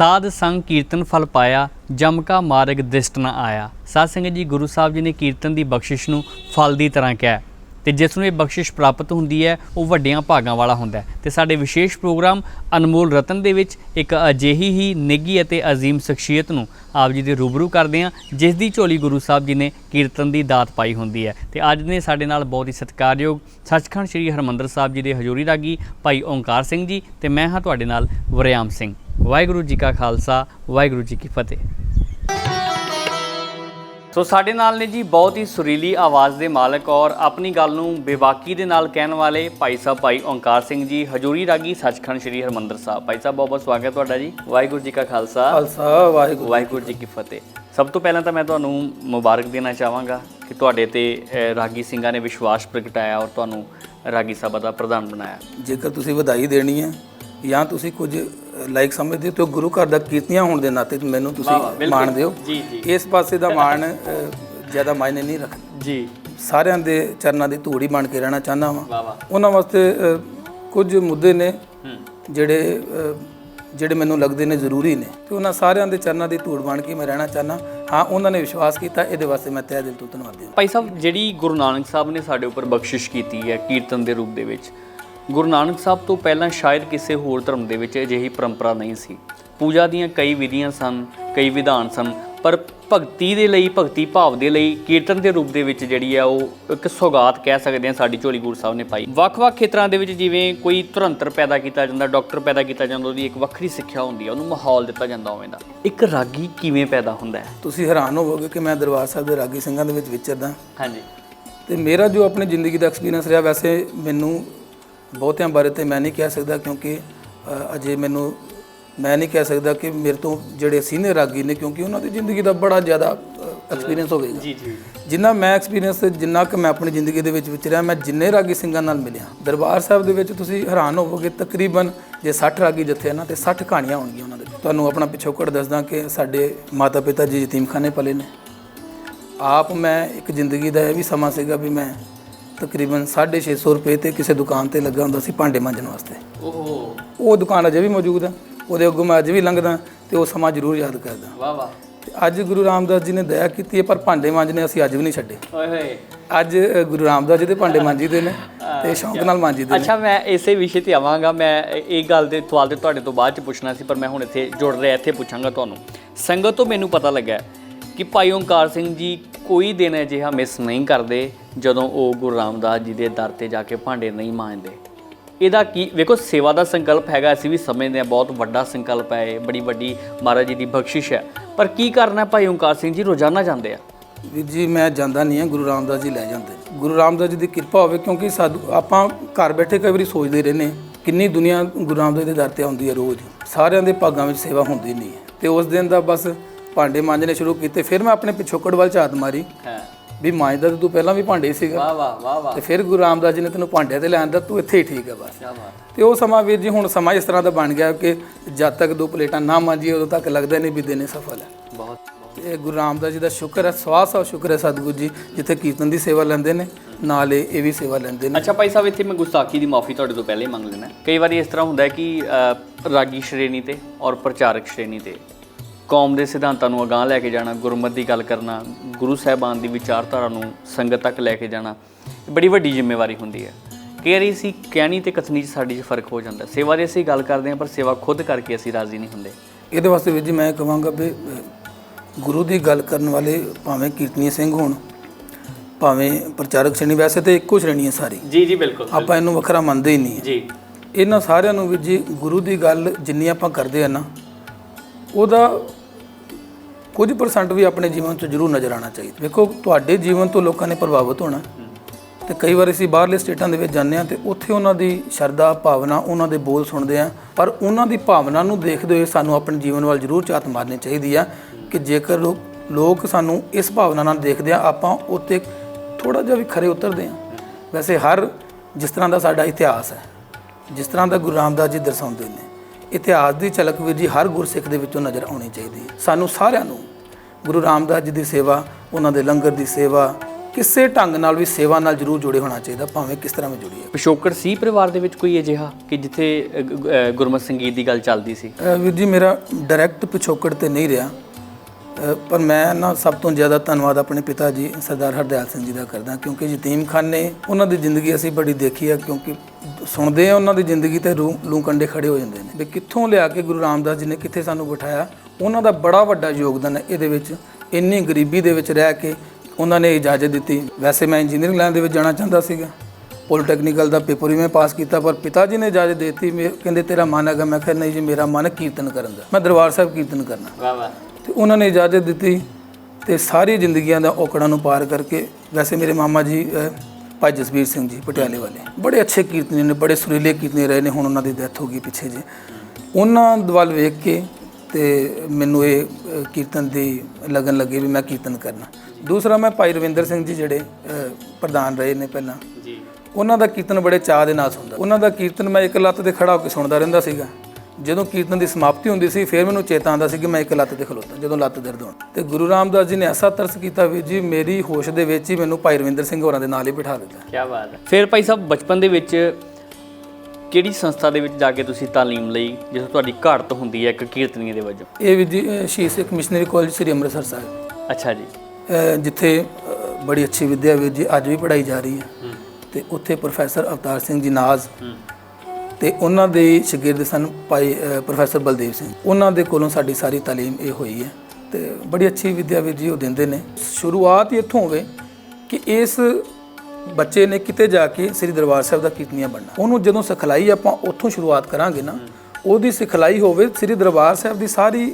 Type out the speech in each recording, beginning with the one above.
ਸਾਧ ਸੰਗ ਕੀਰਤਨ ਫਲ ਪਾਇਆ ਜਮ ਕਾ ਮਾਰਗ ਦ੍ਰਿਸ਼ਟ ਨ ਆਇਆ। ਸਾਧ ਸੰਗਤ ਜੀ ਗੁਰੂ ਸਾਹਿਬ ਜੀ ਨੇ ਕੀਰਤਨ ਦੀ ਬਖਸ਼ਿਸ਼ ਨੂੰ ਫਲ ਦੀ ਤਰ੍ਹਾਂ ਕਿਹਾ। ਤੇ ਜਿਸ ਨੂੰ ਇਹ ਬਖਸ਼ਿਸ਼ ਪ੍ਰਾਪਤ ਹੁੰਦੀ ਹੈ, ਉਹ ਵੱਡਿਆਂ ਭਾਗਾਂ ਵਾਲਾ ਹੁੰਦਾ ਹੈ। ਤੇ ਸਾਡੇ ਵਿਸ਼ੇਸ਼ ਪ੍ਰੋਗਰਾਮ ਅਨਮੋਲ ਰਤਨ ਦੇ ਵਿੱਚ ਇੱਕ ਅਜਿਹੀ ਹੀ ਨਿੱਗੀ ਅਤੇ ਅਜ਼ੀਮ ਸ਼ਖਸੀਅਤ ਨੂੰ ਆਪ ਜੀ ਦੇ ਰੂਬਰੂ ਕਰਦੇ ਹਾਂ, ਜਿਸ ਦੀ ਝੋਲੀ ਗੁਰੂ ਸਾਹਿਬ ਜੀ ਨੇ ਕੀਰਤਨ ਦੀ ਦਾਤ ਪਾਈ ਹੁੰਦੀ ਹੈ। ਤੇ ਅੱਜ ਨੇ ਸਾਡੇ ਨਾਲ ਬਹੁਤ ਹੀ ਸਤਿਕਾਰਯੋਗ ਸੱਚਖੰਡ ਸ੍ਰੀ ਹਰਮੰਦਰ ਸਾਹਿਬ ਜੀ ਦੇ ਹਜ਼ੂਰੀ ਰਾਗੀ ਭਾਈ ਓਂਕਾਰ ਸਿੰਘ ਜੀ ਤੇ ਮੈਂ ਹਾਂ ਤੁਹਾਡੇ ਨਾਲ ਵਰਿਆਮ ਸਿੰਘ। ਵਾਹਿਗੁਰੂ ਜੀ ਕਾ ਖਾਲਸਾ, ਵਾਹਿਗੁਰੂ ਜੀ ਕੀ ਫਤਿਹ। ਸੋ ਸਾਡੇ ਨਾਲ ਨੇ ਜੀ ਬਹੁਤ ਹੀ ਸੁਰੀਲੀ ਆਵਾਜ਼ ਦੇ ਮਾਲਕ ਔਰ ਆਪਣੀ ਗੱਲ ਨੂੰ ਬੇਬਾਕੀ ਦੇ ਨਾਲ ਕਹਿਣ ਵਾਲੇ ਭਾਈ ਸਾਹਿਬ ਭਾਈ ਓਂਕਾਰ ਸਿੰਘ ਜੀ ਹਜੂਰੀ ਰਾਗੀ ਸੱਚਖੰਡ ਸ੍ਰੀ ਹਰਮੰਦਰ ਸਾਹਿਬ। ਭਾਈ ਸਾਹਿਬ ਬਹੁਤ ਬਹੁਤ ਸਵਾਗਤ ਤੁਹਾਡਾ ਜੀ। ਵਾਹਿਗੁਰੂ ਜੀ ਕਾ ਖਾਲਸਾ। ਖਾਲਸਾ ਵਾਹਿਗੁਰੂ ਵਾਹਿਗੁਰੂ ਜੀ ਕੀ ਫਤਿਹ। ਸਭ ਤੋਂ ਪਹਿਲਾਂ ਤਾਂ ਮੈਂ ਤੁਹਾਨੂੰ ਮੁਬਾਰਕ ਦੇਣਾ ਚਾਹਾਂਗਾ ਕਿ ਤੁਹਾਡੇ ਤੇ ਰਾਗੀ ਸਿੰਘਾਂ ਨੇ ਵਿਸ਼ਵਾਸ ਪ੍ਰਗਟਾਇਆ ਔਰ ਤੁਹਾਨੂੰ ਰਾਗੀ ਸਭਾ ਦਾ ਪ੍ਰਧਾਨ ਬਣਾਇਆ। ਜੇਕਰ ਤੁਸੀਂ ਵਧਾਈ ਦੇਣੀ ਹੈ ਜਾਂ ਤੁਸੀਂ ਕੁਝ ਲਾਈਕ ਸਮਝਦੇ ਹੋ ਤਾਂ ਗੁਰੂ ਘਰ ਦਾ ਕੀਰਤੀਆਂ ਹੋਣ ਦੇ ਨਾਤੇ ਮੈਨੂੰ ਤੁਸੀਂ ਮਾਣਦੇ ਹੋ। ਜੀ ਜੀ। ਇਸ ਪਾਸੇ ਦਾ ਮਾਣ ਜ਼ਿਆਦਾ ਮਾਇਨੇ ਨਹੀਂ ਰੱਖਦਾ। ਜੀ। ਸਾਰਿਆਂ ਦੇ ਚਰਨਾਂ ਦੀ ਧੂੜੀ ਬਣ ਕੇ ਰਹਿਣਾ ਚਾਹੁੰਦਾ ਵਾਹ ਉਹਨਾਂ ਵਾਸਤੇ ਕੁਝ ਮੁੱਦੇ ਨੇ ਹੂੰ। ਜਿਹੜੇ ਜਿਹੜੇ ਮੈਨੂੰ ਲੱਗਦੇ ਨੇ ਜ਼ਰੂਰੀ ਨੇ। ਤੇ ਉਹਨਾਂ ਸਾਰਿਆਂ ਦੇ ਚਰਨਾਂ ਦੀ ਧੂੜ ਬਣ ਕੇ ਮੈਂ ਰਹਿਣਾ ਚਾਹੁੰਦਾ। ਹਾਂ ਉਹਨਾਂ ਨੇ ਵਿਸ਼ਵਾਸ ਕੀਤਾ ਇਹਦੇ ਵਾਸਤੇ ਮੈਂ ਤਹਿ ਦਿਲ ਤੋਂ ਧੰਨਵਾਦੀ ਹਾਂ। ਭਾਈ ਸਾਹਿਬ ਜਿਹੜੀ ਗੁਰੂ ਨਾਨਕ ਸਾਹਿਬ ਨੇ ਸਾਡੇ ਉੱਪਰ ਬਖਸ਼ਿਸ਼ ਕੀਤੀ ਹੈ ਕੀਰਤਨ ਦੇ ਰੂਪ ਦੇ ਵਿੱਚ ਗੁਰੂ ਨਾਨਕ ਸਾਹਿਬ ਤੋਂ ਪਹਿਲਾਂ ਸ਼ਾਇਦ ਕਿਸੇ ਹੋਰ ਧਰਮ ਦੇ ਵਿੱਚ ਅਜਿਹੀ ਪਰੰਪਰਾ ਨਹੀਂ ਸੀ। ਪੂਜਾ ਦੀਆਂ ਕਈ ਵਿਧੀਆਂ ਸਨ ਕਈ ਵਿਧਾਨ ਸਨ ਪਰ ਭਗਤੀ ਦੇ ਲਈ ਭਗਤੀ ਭਾਵ ਦੇ ਲਈ ਕੀਰਤਨ ਦੇ ਰੂਪ ਦੇ ਵਿੱਚ ਜਿਹੜੀ ਆ ਉਹ ਇੱਕ ਸੌਗਾਤ ਕਹਿ ਸਕਦੇ ਹਾਂ ਸਾਡੀ ਝੋਲੀ ਗੁਰੂ ਸਾਹਿਬ ਨੇ ਪਾਈ। ਵੱਖ-ਵੱਖ ਖੇਤਰਾਂ ਦੇ ਵਿੱਚ ਜਿਵੇਂ ਕੋਈ ਤੁਰੰਤਰ ਪੈਦਾ ਕੀਤਾ ਜਾਂਦਾ ਡਾਕਟਰ ਪੈਦਾ ਕੀਤਾ ਜਾਂਦਾ ਉਹਦੀ ਇੱਕ ਵੱਖਰੀ ਸਿੱਖਿਆ ਹੁੰਦੀ ਹੈ ਉਹਨੂੰ ਮਾਹੌਲ ਦਿੱਤਾ ਜਾਂਦਾ ਉਵੇਂ ਦਾ। ਇੱਕ ਰਾਗੀ ਕਿਵੇਂ ਪੈਦਾ ਹੁੰਦਾ ਹੈ? ਤੁਸੀਂ ਹੈਰਾਨ ਹੋਵੋਗੇ ਕਿ ਮੈਂ ਦਰਬਾਰ ਸਾਹਿਬ ਦੇ ਰਾਗੀ ਸਿੰਘਾਂ ਦੇ ਵਿੱਚ ਵਿਚਰਦਾ। ਹਾਂਜੀ। ਤੇ ਮੇਰਾ ਜੋ ਆਪਣੀ ਜ਼ਿੰਦਗੀ ਦਾ ਐਕਸਪੀਰੀਅੰਸ ਰਿਹਾ ਵੈਸੇ ਮੈਨੂੰ ਬਹੁਤਿਆਂ ਬਾਰੇ ਤੇ ਮੈਂ ਨਹੀਂ ਕਹਿ ਸਕਦਾ ਕਿਉਂਕਿ ਅਜੇ ਮੈਨੂੰ ਮੈਂ ਨਹੀਂ ਕਹਿ ਸਕਦਾ ਕਿ ਮੇਰੇ ਤੋਂ ਜਿਹੜੇ ਸੀਨੀਅਰ ਰਾਗੀ ਨੇ ਕਿਉਂਕਿ ਉਹਨਾਂ ਦੀ ਜ਼ਿੰਦਗੀ ਦਾ ਬੜਾ ਜ਼ਿਆਦਾ ਐਕਸਪੀਰੀਅੰਸ ਹੋਵੇਗਾ। ਜੀ ਜੀ। ਜਿੰਨਾ ਮੈਂ ਐਕਸਪੀਰੀਅੰਸ ਜਿੰਨਾ ਕਿ ਮੈਂ ਆਪਣੀ ਜ਼ਿੰਦਗੀ ਦੇ ਵਿੱਚ ਵਿਚਰਿਆ ਮੈਂ ਜਿੰਨੇ ਰਾਗੀ ਸਿੰਘਾਂ ਨਾਲ ਮਿਲਿਆ। ਦਰਬਾਰ ਸਾਹਿਬ ਦੇ ਵਿੱਚ ਤੁਸੀਂ ਹੈਰਾਨ ਹੋਵੋਗੇ ਤਕਰੀਬਨ ਜੇ 60 ਰਾਗੀ ਜਥੇ ਨਾ ਤੇ 60 ਕਹਾਣੀਆਂ ਹੋਣਗੀਆਂ ਉਹਨਾਂ ਦੇ ਤੁਹਾਨੂੰ ਆਪਣਾ ਪਿਛੋਕੜ ਦੱਸਦਾ ਕਿ ਸਾਡੇ ਮਾਤਾ ਪਿਤਾ ਜੀ ਯਤੀਮਖਾਨੇ ਪਲੇ ਨੇ। ਆਪ ਮੈਂ ਇੱਕ ਜ਼ਿੰਦਗੀ ਦਾ ਇਹ ਵੀ ਸਮਾਂ ਸੀਗਾ ਵੀ ਮੈਂ ਤਕਰੀਬਨ 650 ਰੁਪਏ ਤੇ ਕਿਸੇ ਦੁਕਾਨ ਤੇ ਲੱਗਾ ਹੁੰਦਾ ਸੀ ਭਾਂਡੇ ਮਾਂਜਣ ਵਾਸਤੇ। ਓਹੋ ਉਹ ਦੁਕਾਨ ਅਜੇ ਵੀ ਮੌਜੂਦ ਹੈ ਉਹਦੇ ਅੱਗੋਂ ਮੈਂ ਅੱਜ ਵੀ ਲੰਘਦਾ ਤੇ ਉਹ ਸਮਾਂ ਜ਼ਰੂਰ ਯਾਦ ਕਰਦਾ। ਵਾਹ ਵਾਹ। ਤੇ ਅੱਜ ਗੁਰੂ ਰਾਮਦਾਸ ਜੀ ਨੇ ਦਇਆ ਕੀਤੀ ਹੈ ਪਰ ਭਾਂਡੇ ਮਾਂਜਣੇ ਅਸੀਂ ਅੱਜ ਵੀ ਨਹੀਂ ਛੱਡੇ। ਓਏ ਹੋਏ। ਅੱਜ ਗੁਰੂ ਰਾਮਦਾਸ ਜੀ ਦੇ ਭਾਂਡੇ ਮਾਂਜੀਦੇ ਨੇ ਤੇ ਸ਼ੌਂਕ ਨਾਲ ਮਾਂਜੀਦੇ ਨੇ। ਅੱਛਾ ਮੈਂ ਇਸੇ ਵਿਸ਼ੇ ਤੇ ਆਵਾਂਗਾ। ਮੈਂ ਇਹ ਗੱਲ ਦੇ ਸਵਾਲ ਤੇ ਤੁਹਾਡੇ ਤੋਂ ਬਾਅਦ ਚ ਪੁੱਛਣਾ ਸੀ ਪਰ ਮੈਂ ਹੁਣ ਇੱਥੇ ਜੁੜ ਰਿਹਾ ਇੱਥੇ ਪੁੱਛਾਂਗਾ ਤੁਹਾਨੂੰ। ਸੰਗਤ ਤੋਂ ਮੈਨੂੰ ਪਤਾ ਲੱਗਾ ਕਿ ਭਾਈ ਓਂਕਾਰ ਸਿੰਘ ਜੀ ਕੋਈ ਦਿਨ ਅਜਿਹਾ ਮਿਸ ਨਹੀਂ ਕਰਦੇ ਜਦੋਂ ਉਹ ਗੁਰੂ ਰਾਮਦਾਸ ਜੀ ਦੇ ਦਰ ਤੇ ਜਾ ਕੇ ਭਾਂਡੇ ਨਹੀਂ ਮਾਂਜਦੇ। ਇਹਦਾ ਕੀ ਵੇਖੋ ਸੇਵਾ ਦਾ ਸੰਕਲਪ ਹੈਗਾ ਅਸੀਂ ਵੀ ਸਮਝਦੇ ਹਾਂ ਬਹੁਤ ਵੱਡਾ ਸੰਕਲਪ ਹੈ ਇਹ ਬੜੀ ਵੱਡੀ ਮਹਾਰਾਜ ਜੀ ਦੀ ਬਖਸ਼ਿਸ਼ ਹੈ। ਪਰ ਕੀ ਕਰਨਾ ਭਾਈ ਓਂਕਾਰ ਸਿੰਘ ਜੀ ਰੋਜ਼ਾਨਾ ਜਾਂਦੇ ਆ? ਵੀਰ ਜੀ ਮੈਂ ਜਾਂਦਾ ਨਹੀਂ ਹਾਂ ਗੁਰੂ ਰਾਮਦਾਸ ਜੀ ਲੈ ਜਾਂਦੇ ਗੁਰੂ ਰਾਮਦਾਸ ਜੀ ਦੀ ਕਿਰਪਾ ਹੋਵੇ ਕਿਉਂਕਿ ਸਾਧੂ ਆਪਾਂ ਘਰ ਬੈਠੇ ਕਈ ਵਾਰੀ ਸੋਚਦੇ ਰਹਿੰਦੇ ਹਾਂ, ਕਿੰਨੀ ਦੁਨੀਆ ਗੁਰੂ ਰਾਮਦਾਸ ਦੇ ਦਰ ਤੇ ਆਉਂਦੀ ਹੈ ਰੋਜ਼। ਸਾਰਿਆਂ ਦੇ ਭਾਗਾਂ ਵਿੱਚ ਸੇਵਾ ਹੁੰਦੀ ਨਹੀਂ ਹੈ। ਤੇ ਉਸ ਦਿਨ ਦਾ ਬਸ ਭਾਂਡੇ ਮਾਂਜਣੇ ਸ਼ੁਰੂ ਕੀਤੇ ਫਿਰ ਮੈਂ ਆਪਣੇ ਪਿਛੋਕੜ ਵੱਲ ਝਾਤ ਮਾਰੀ। ਹਾਂ। ਵੀ ਮਾਂਜਦਾ ਤਾਂ ਤੂੰ ਪਹਿਲਾਂ ਵੀ ਭਾਂਡੇ ਸੀਗਾ। ਵਾਹ ਵਾਹ ਵਾਹ ਵਾਹ। ਤੇ ਫਿਰ ਗੁਰੂ ਰਾਮਦਾਸ ਜੀ ਨੇ ਤੈਨੂੰ ਭਾਂਡਿਆਂ ਤੇ ਲੈ ਆਂਦਾ ਤੂੰ ਇੱਥੇ ਹੀ ਠੀਕ ਹੈ ਬਸ। ਕੀ ਬਾਤ ਤੇ ਉਹ ਸਮਾਂ ਵੀਰ ਜੀ ਹੁਣ ਸਮਾਂ ਇਸ ਤਰ੍ਹਾਂ ਦਾ ਬਣ ਗਿਆ ਕਿ ਜਦ ਤੱਕ ਦੋ ਪਲੇਟਾਂ ਨਾ ਮਾਂਜੀਏ ਉਦੋਂ ਤੱਕ ਲੱਗਦਾ ਨਹੀਂ ਵੀ ਦਿਨੇ ਸਫਲ ਹੈ। ਬਹੁਤ ਇਹ ਗੁਰੂ ਰਾਮਦਾਸ ਜੀ ਦਾ ਸ਼ੁਕਰ ਹੈ ਸਵਾਸ ਆ ਸ਼ੁਕਰ ਹੈ ਸਤਿਗੁਰੂ ਜੀ ਜਿੱਥੇ ਕੀਰਤਨ ਦੀ ਸੇਵਾ ਲੈਂਦੇ ਨੇ ਨਾਲ ਇਹ ਵੀ ਸੇਵਾ ਲੈਂਦੇ ਨੇ। ਅੱਛਾ ਭਾਈ ਸਾਹਿਬ ਇੱਥੇ ਮੈਂ ਗੁਸਤਾਖੀ ਦੀ ਮਾਫੀ ਤੁਹਾਡੇ ਤੋਂ ਪਹਿਲੇ ਮੰਗ ਲੈਣਾ ਕਈ ਵਾਰੀ ਇਸ ਤਰ੍ਹਾਂ ਹੁੰਦਾ ਹੈ ਕਿ ਰਾਗੀ ਸ਼੍ਰੇਣੀ ਤੇ ਔਰ ਪ੍ਰਚਾਰਕ ਸ਼੍ਰੇਣੀ ਤੇ। ਕੌਮ ਦੇ ਸਿਧਾਂਤਾਂ ਨੂੰ ਅਗਾਹ ਲੈ ਕੇ ਜਾਣਾ ਗੁਰਮਤਿ ਦੀ ਗੱਲ ਕਰਨਾ ਗੁਰੂ ਸਾਹਿਬਾਨ ਦੀ ਵਿਚਾਰਧਾਰਾ ਨੂੰ ਸੰਗਤ ਤੱਕ ਲੈ ਕੇ ਜਾਣਾ ਇਹ ਬੜੀ ਵੱਡੀ ਜ਼ਿੰਮੇਵਾਰੀ ਹੁੰਦੀ ਹੈ। ਕਈ ਵਾਰੀ ਅਸੀਂ ਕਹਿਣੀ ਤੇ ਕਥਨੀ 'ਚ ਸਾਡੀ 'ਚ ਫ਼ਰਕ ਹੋ ਜਾਂਦਾ। ਹੈ। ਸੇਵਾ ਦੇ ਅਸੀਂ ਗੱਲ ਕਰਦੇ ਹਾਂ ਪਰ ਸੇਵਾ ਖੁਦ ਕਰਕੇ ਅਸੀਂ ਰਾਜ਼ੀ ਨਹੀਂ ਹੁੰਦੇ। ਇਹਦੇ ਵਾਸਤੇ ਵੀਰ ਜੀ ਮੈਂ ਕਹਾਂਗਾ ਵੀ ਗੁਰੂ ਦੀ ਗੱਲ ਕਰਨ ਵਾਲੇ ਭਾਵੇਂ ਕੀਰਤਨੀ ਸਿੰਘ ਹੋਣ ਭਾਵੇਂ ਪ੍ਰਚਾਰਕ ਸ਼੍ਰੇਣੀ ਵੈਸੇ ਤੇ ਇੱਕੋ ਸ਼੍ਰੇਣੀ ਹੈ ਸਾਰੀ। ਜੀ ਜੀ ਬਿਲਕੁਲ ਆਪਾਂ ਇਹਨੂੰ ਵੱਖਰਾ ਮੰਨਦੇ ਹੀ ਨਹੀਂ ਜੀ। ਇਹਨਾਂ ਸਾਰਿਆਂ ਨੂੰ ਵੀ ਜੀ ਗੁਰੂ ਦੀ ਗੱਲ ਜਿੰਨੀ ਆਪਾਂ ਕਰਦੇ ਆ ਨਾ ਉਹਦਾ ਕੁਝ ਪਰਸੈਂਟ ਵੀ ਆਪਣੇ ਜੀਵਨ 'ਚ ਜ਼ਰੂਰ ਨਜ਼ਰ ਆਉਣਾ ਚਾਹੀਦਾ। ਵੇਖੋ ਤੁਹਾਡੇ ਜੀਵਨ ਤੋਂ ਲੋਕਾਂ ਨੇ ਪ੍ਰਭਾਵਿਤ ਹੋਣਾ। ਤੇ ਕਈ ਵਾਰ ਅਸੀਂ ਬਾਹਰਲੇ ਸਟੇਟਾਂ ਦੇ ਵਿੱਚ ਜਾਂਦੇ ਆ ਤੇ ਉੱਥੇ ਉਹਨਾਂ ਦੀ ਸ਼ਰਧਾ, ਭਾਵਨਾ, ਉਹਨਾਂ ਦੇ ਬੋਲ ਸੁਣਦੇ ਆ ਪਰ ਉਹਨਾਂ ਦੀ ਭਾਵਨਾ ਨੂੰ ਦੇਖਦੇ ਹੋਏ ਸਾਨੂੰ ਆਪਣੇ ਜੀਵਨ ਵੱਲ ਜ਼ਰੂਰ ਝਾਤ ਮਾਰਨੀ ਚਾਹੀਦੀ ਆ ਕਿ ਜੇਕਰ ਲੋਕ ਸਾਨੂੰ ਇਸ ਭਾਵਨਾ ਨਾਲ ਦੇਖਦੇ ਆ, ਆਪਾਂ ਉੱਤੇ ਥੋੜਾ ਜਿਹਾ ਵੀ ਖਰੇ ਉਤਰਦੇ ਆ ਵੈਸੇ ਹਰ ਜਿਸ ਤਰ੍ਹਾਂ ਦਾ ਸਾਡਾ ਇਤਿਹਾਸ ਹੈ, ਜਿਸ ਤਰ੍ਹਾਂ ਦਾ ਗੁਰੂ ਰਾਮਦਾਸ ਜੀ ਦਰਸਾਉਂਦੇ ਨੇ, ਇਤਿਹਾਸ ਦੀ ਝਲਕ ਵੀ ਜੀ ਹਰ ਗੁਰਸਿੱਖ ਦੇ ਵਿੱਚੋਂ ਨਜ਼ਰ ਆਉਣੀ ਚਾਹੀਦੀ ਹੈ। ਸਾਨੂੰ ਸਾਰਿਆਂ ਨੂੰ ਗੁਰੂ ਰਾਮਦਾਸ ਜੀ ਦੀ ਸੇਵਾ ਉਹਨਾਂ ਦੇ ਲੰਗਰ ਦੀ ਸੇਵਾ ਕਿਸੇ ਢੰਗ ਨਾਲ ਵੀ ਸੇਵਾ ਨਾਲ ਜ਼ਰੂਰ ਜੁੜੇ ਹੋਣਾ ਚਾਹੀਦਾ ਭਾਵੇਂ ਕਿਸ ਤਰ੍ਹਾਂ ਵੀ ਜੁੜੀਏ। ਪਿਛੋਕੜ ਸੀ ਪਰਿਵਾਰ ਦੇ ਵਿੱਚ ਕੋਈ ਅਜਿਹਾ ਕਿ ਜਿੱਥੇ ਗੁਰਮਤਿ ਸੰਗੀਤ ਦੀ ਗੱਲ ਚੱਲਦੀ ਸੀ? ਵੀਰ ਜੀ ਮੇਰਾ ਡਾਇਰੈਕਟ ਪਿਛੋਕੜ ਤੇ ਨਹੀਂ ਰਿਹਾ। ਪਰ ਮੈਂ ਨਾ ਸਭ ਤੋਂ ਜ਼ਿਆਦਾ ਧੰਨਵਾਦ ਆਪਣੇ ਪਿਤਾ ਜੀ ਸਰਦਾਰ ਹਰਦਿਆਲ ਸਿੰਘ ਜੀ ਦਾ ਕਰਦਾ ਕਿਉਂਕਿ ਯਤੀਮਖਾਨੇ ਉਹਨਾਂ ਦੀ ਜ਼ਿੰਦਗੀ ਅਸੀਂ ਬੜੀ ਦੇਖੀ ਆ ਕਿਉਂਕਿ ਸੁਣਦੇ ਆ ਉਹਨਾਂ ਦੀ ਜ਼ਿੰਦਗੀ ਤੇ ਰੂ ਲੂ ਕੰਡੇ ਖੜੇ ਹੋ ਜਾਂਦੇ ਨੇ। ਵੀ ਕਿੱਥੋਂ ਲਿਆ ਕੇ ਗੁਰੂ ਰਾਮਦਾਸ ਜੀ ਨੇ ਕਿੱਥੇ ਸਾਨੂੰ ਬਿਠਾਇਆ? ਉਹਨਾਂ ਦਾ ਬੜਾ ਵੱਡਾ ਯੋਗਦਾਨ ਹੈ ਇਹਦੇ ਵਿੱਚ ਇੰਨੀ ਗਰੀਬੀ ਦੇ ਵਿੱਚ ਰਹਿ ਕੇ ਉਹਨਾਂ ਨੇ ਇਜਾਜ਼ਤ ਦਿੱਤੀ। ਵੈਸੇ ਮੈਂ ਇੰਜੀਨੀਅਰਿੰਗ ਲਾਈਨ ਦੇ ਵਿੱਚ ਜਾਣਾ ਚਾਹੁੰਦਾ ਸੀਗਾ। ਪੋਲੀਟੈਕਨੀਕਲ ਦਾ ਪੇਪਰ ਵੀ ਮੈਂ ਪਾਸ ਕੀਤਾ ਪਰ ਪਿਤਾ ਜੀ ਨੇ ਇਜਾਜ਼ਤ ਦਿੱਤੀ। ਮੇ- ਕਹਿੰਦੇ ਤੇਰਾ ਮਨ ਹੈਗਾ। ਮੈਂ ਕਿਹਾ ਨਹੀਂ ਜੀ ਮੇਰਾ ਮਨ ਕੀਰਤਨ ਕਰਨ ਦਾ। ਮੈਂ ਦਰਬਾਰ ਸਾਹਿਬ ਕੀਰਤਨ ਕਰਨਾ। ਵਾਹ ਵਾਹ। ਤੇ ਉਹਨਾਂ ਨੇ ਇਜਾਜ਼ਤ ਦਿੱਤੀ ਤੇ ਸਾਰੀ ਜ਼ਿੰਦਗੀਆਂ ਦਾ ਔਕੜਾਂ ਨੂੰ ਪਾਰ ਕਰਕੇ ਵੈਸੇ ਮੇਰੇ ਮਾਮਾ ਜੀ ਭਾਈ ਜਸਵੀਰ ਸਿੰਘ ਜੀ ਪਟਿਆਲੇ ਵਾਲੇ। ਬੜੇ ਅੱਛੇ ਕੀਰਤਨੀ ਨੇ ਬੜੇ ਸੁਰੀਲੇ ਕੀਰਤਨੀ ਰਹੇ ਨੇ ਹੁਣ ਉਹਨਾਂ ਦੀ ਡੈਥ ਹੋ ਗਈ ਪਿੱਛੇ ਜੇ ਉਹਨਾਂ ਵੱਲ ਵੇਖ ਕੇ ਤੇ ਮੈਨੂੰ ਇਹ ਕੀਰਤਨ ਦੀ ਲਗਨ ਲੱਗੀ ਵੀ ਮੈਂ ਕੀਰਤਨ ਕਰਨਾ। ਦੂਸਰਾ ਮੈਂ ਭਾਈ ਰਵਿੰਦਰ ਸਿੰਘ ਜੀ ਜਿਹੜੇ ਪ੍ਰਧਾਨ ਰਹੇ ਨੇ ਪਹਿਲਾਂ। ਜੀ। ਉਹਨਾਂ ਦਾ ਕੀਰਤਨ ਬੜੇ ਚਾਅ ਦੇ ਨਾਲ ਸੁਣਦਾ। ਉਹਨਾਂ ਦਾ ਕੀਰਤਨ ਮੈਂ ਇੱਕ ਲੱਤ ਤੇ ਖੜਾ ਹੋ ਕੇ ਸੁਣਦਾ ਰਹਿੰਦਾ ਸੀਗਾ। ਜਦੋਂ ਕੀਰਤਨ ਦੀ ਸਮਾਪਤੀ ਹੁੰਦੀ ਸੀ ਫਿਰ ਮੈਨੂੰ ਚੇਤਾ ਆਉਂਦਾ ਸੀ ਕਿ ਮੈਂ ਇੱਕ ਲੱਤ ਤੇ ਖਲੋਤਾ ਜਦੋਂ ਲੱਤ ਦਰਦ ਹੋਣ। ਤੇ ਗੁਰੂ ਰਾਮਦਾਸ ਜੀ ਨੇ ਐਸਾ ਤਰਸ ਕੀਤਾ ਵੀ ਜੀ ਮੇਰੀ ਹੋਸ਼ ਦੇ ਵਿੱਚ ਹੀ ਮੈਨੂੰ ਭਾਈ ਰਵਿੰਦਰ ਸਿੰਘ ਹੋਰਾਂ ਦੇ ਨਾਲ ਹੀ ਬਿਠਾ ਦਿੱਤਾ। ਕੀ ਬਾਤ ਹੈ। ਫਿਰ ਭਾਈ ਸਾਹਿਬ ਬਚਪਨ ਦੇ ਵਿੱਚ ਕਿਹੜੀ ਸੰਸਥਾ ਦੇ ਵਿੱਚ ਜਾ ਕੇ ਤੁਸੀਂ ਤਾਲੀਮ ਲਈ ਜਿੱਥੇ ਤੁਹਾਡੀ ਘਾਟ ਹੁੰਦੀ ਹੈ ਇੱਕ ਕੀਰਤਨੀਏ ਦੇ ਵਜੋਂ? ਇਹ ਵੀ ਜੀ ਸ਼ਹੀਦ ਸਿੱਖ ਮਿਸ਼ਨਰੀ ਕਾਲਜ ਸ੍ਰੀ ਅੰਮ੍ਰਿਤਸਰ ਸਾਹਿਬ। ਅੱਛਾ ਜੀ। ਜਿੱਥੇ ਬੜੀ ਅੱਛੀ ਵਿਦਿਆ ਵੀਰ ਜੀ ਅੱਜ ਵੀ ਪੜ੍ਹਾਈ ਜਾ ਰਹੀ ਹੈ। ਤੇ ਉੱਥੇ ਪ੍ਰੋਫੈਸਰ ਅਵਤਾਰ ਸਿੰਘ ਜੀ ਨਾਜ਼ ਤੇ ਉਹਨਾਂ ਦੇ ਸ਼ਾਗਿਰਦ ਸਨ ਭਾਈ ਪ੍ਰੋਫੈਸਰ ਬਲਦੇਵ ਸਿੰਘ। ਉਹਨਾਂ ਦੇ ਕੋਲੋਂ ਸਾਡੀ ਸਾਰੀ ਤਾਲੀਮ ਇਹ ਹੋਈ ਹੈ ਤੇ ਬੜੀ ਅੱਛੀ ਵਿਦਿਆ ਵੀਰ ਜੀ ਉਹ ਦਿੰਦੇ ਨੇ। ਸ਼ੁਰੂਆਤ ਇੱਥੋਂ ਹੋਵੇ ਕਿ ਇਸ ਬੱਚੇ ਨੇ ਕਿਤੇ ਜਾ ਕੇ ਸ੍ਰੀ ਦਰਬਾਰ ਸਾਹਿਬ ਦਾ ਕੀਰਤਨੀਆ ਬਣਨਾ। ਉਹਨੂੰ ਜਦੋਂ ਸਿਖਲਾਈ ਆਪਾਂ ਉੱਥੋਂ ਸ਼ੁਰੂਆਤ ਕਰਾਂਗੇ ਨਾ, ਉਹਦੀ ਸਿਖਲਾਈ ਹੋਵੇ ਸ੍ਰੀ ਦਰਬਾਰ ਸਾਹਿਬ ਦੀ ਸਾਰੀ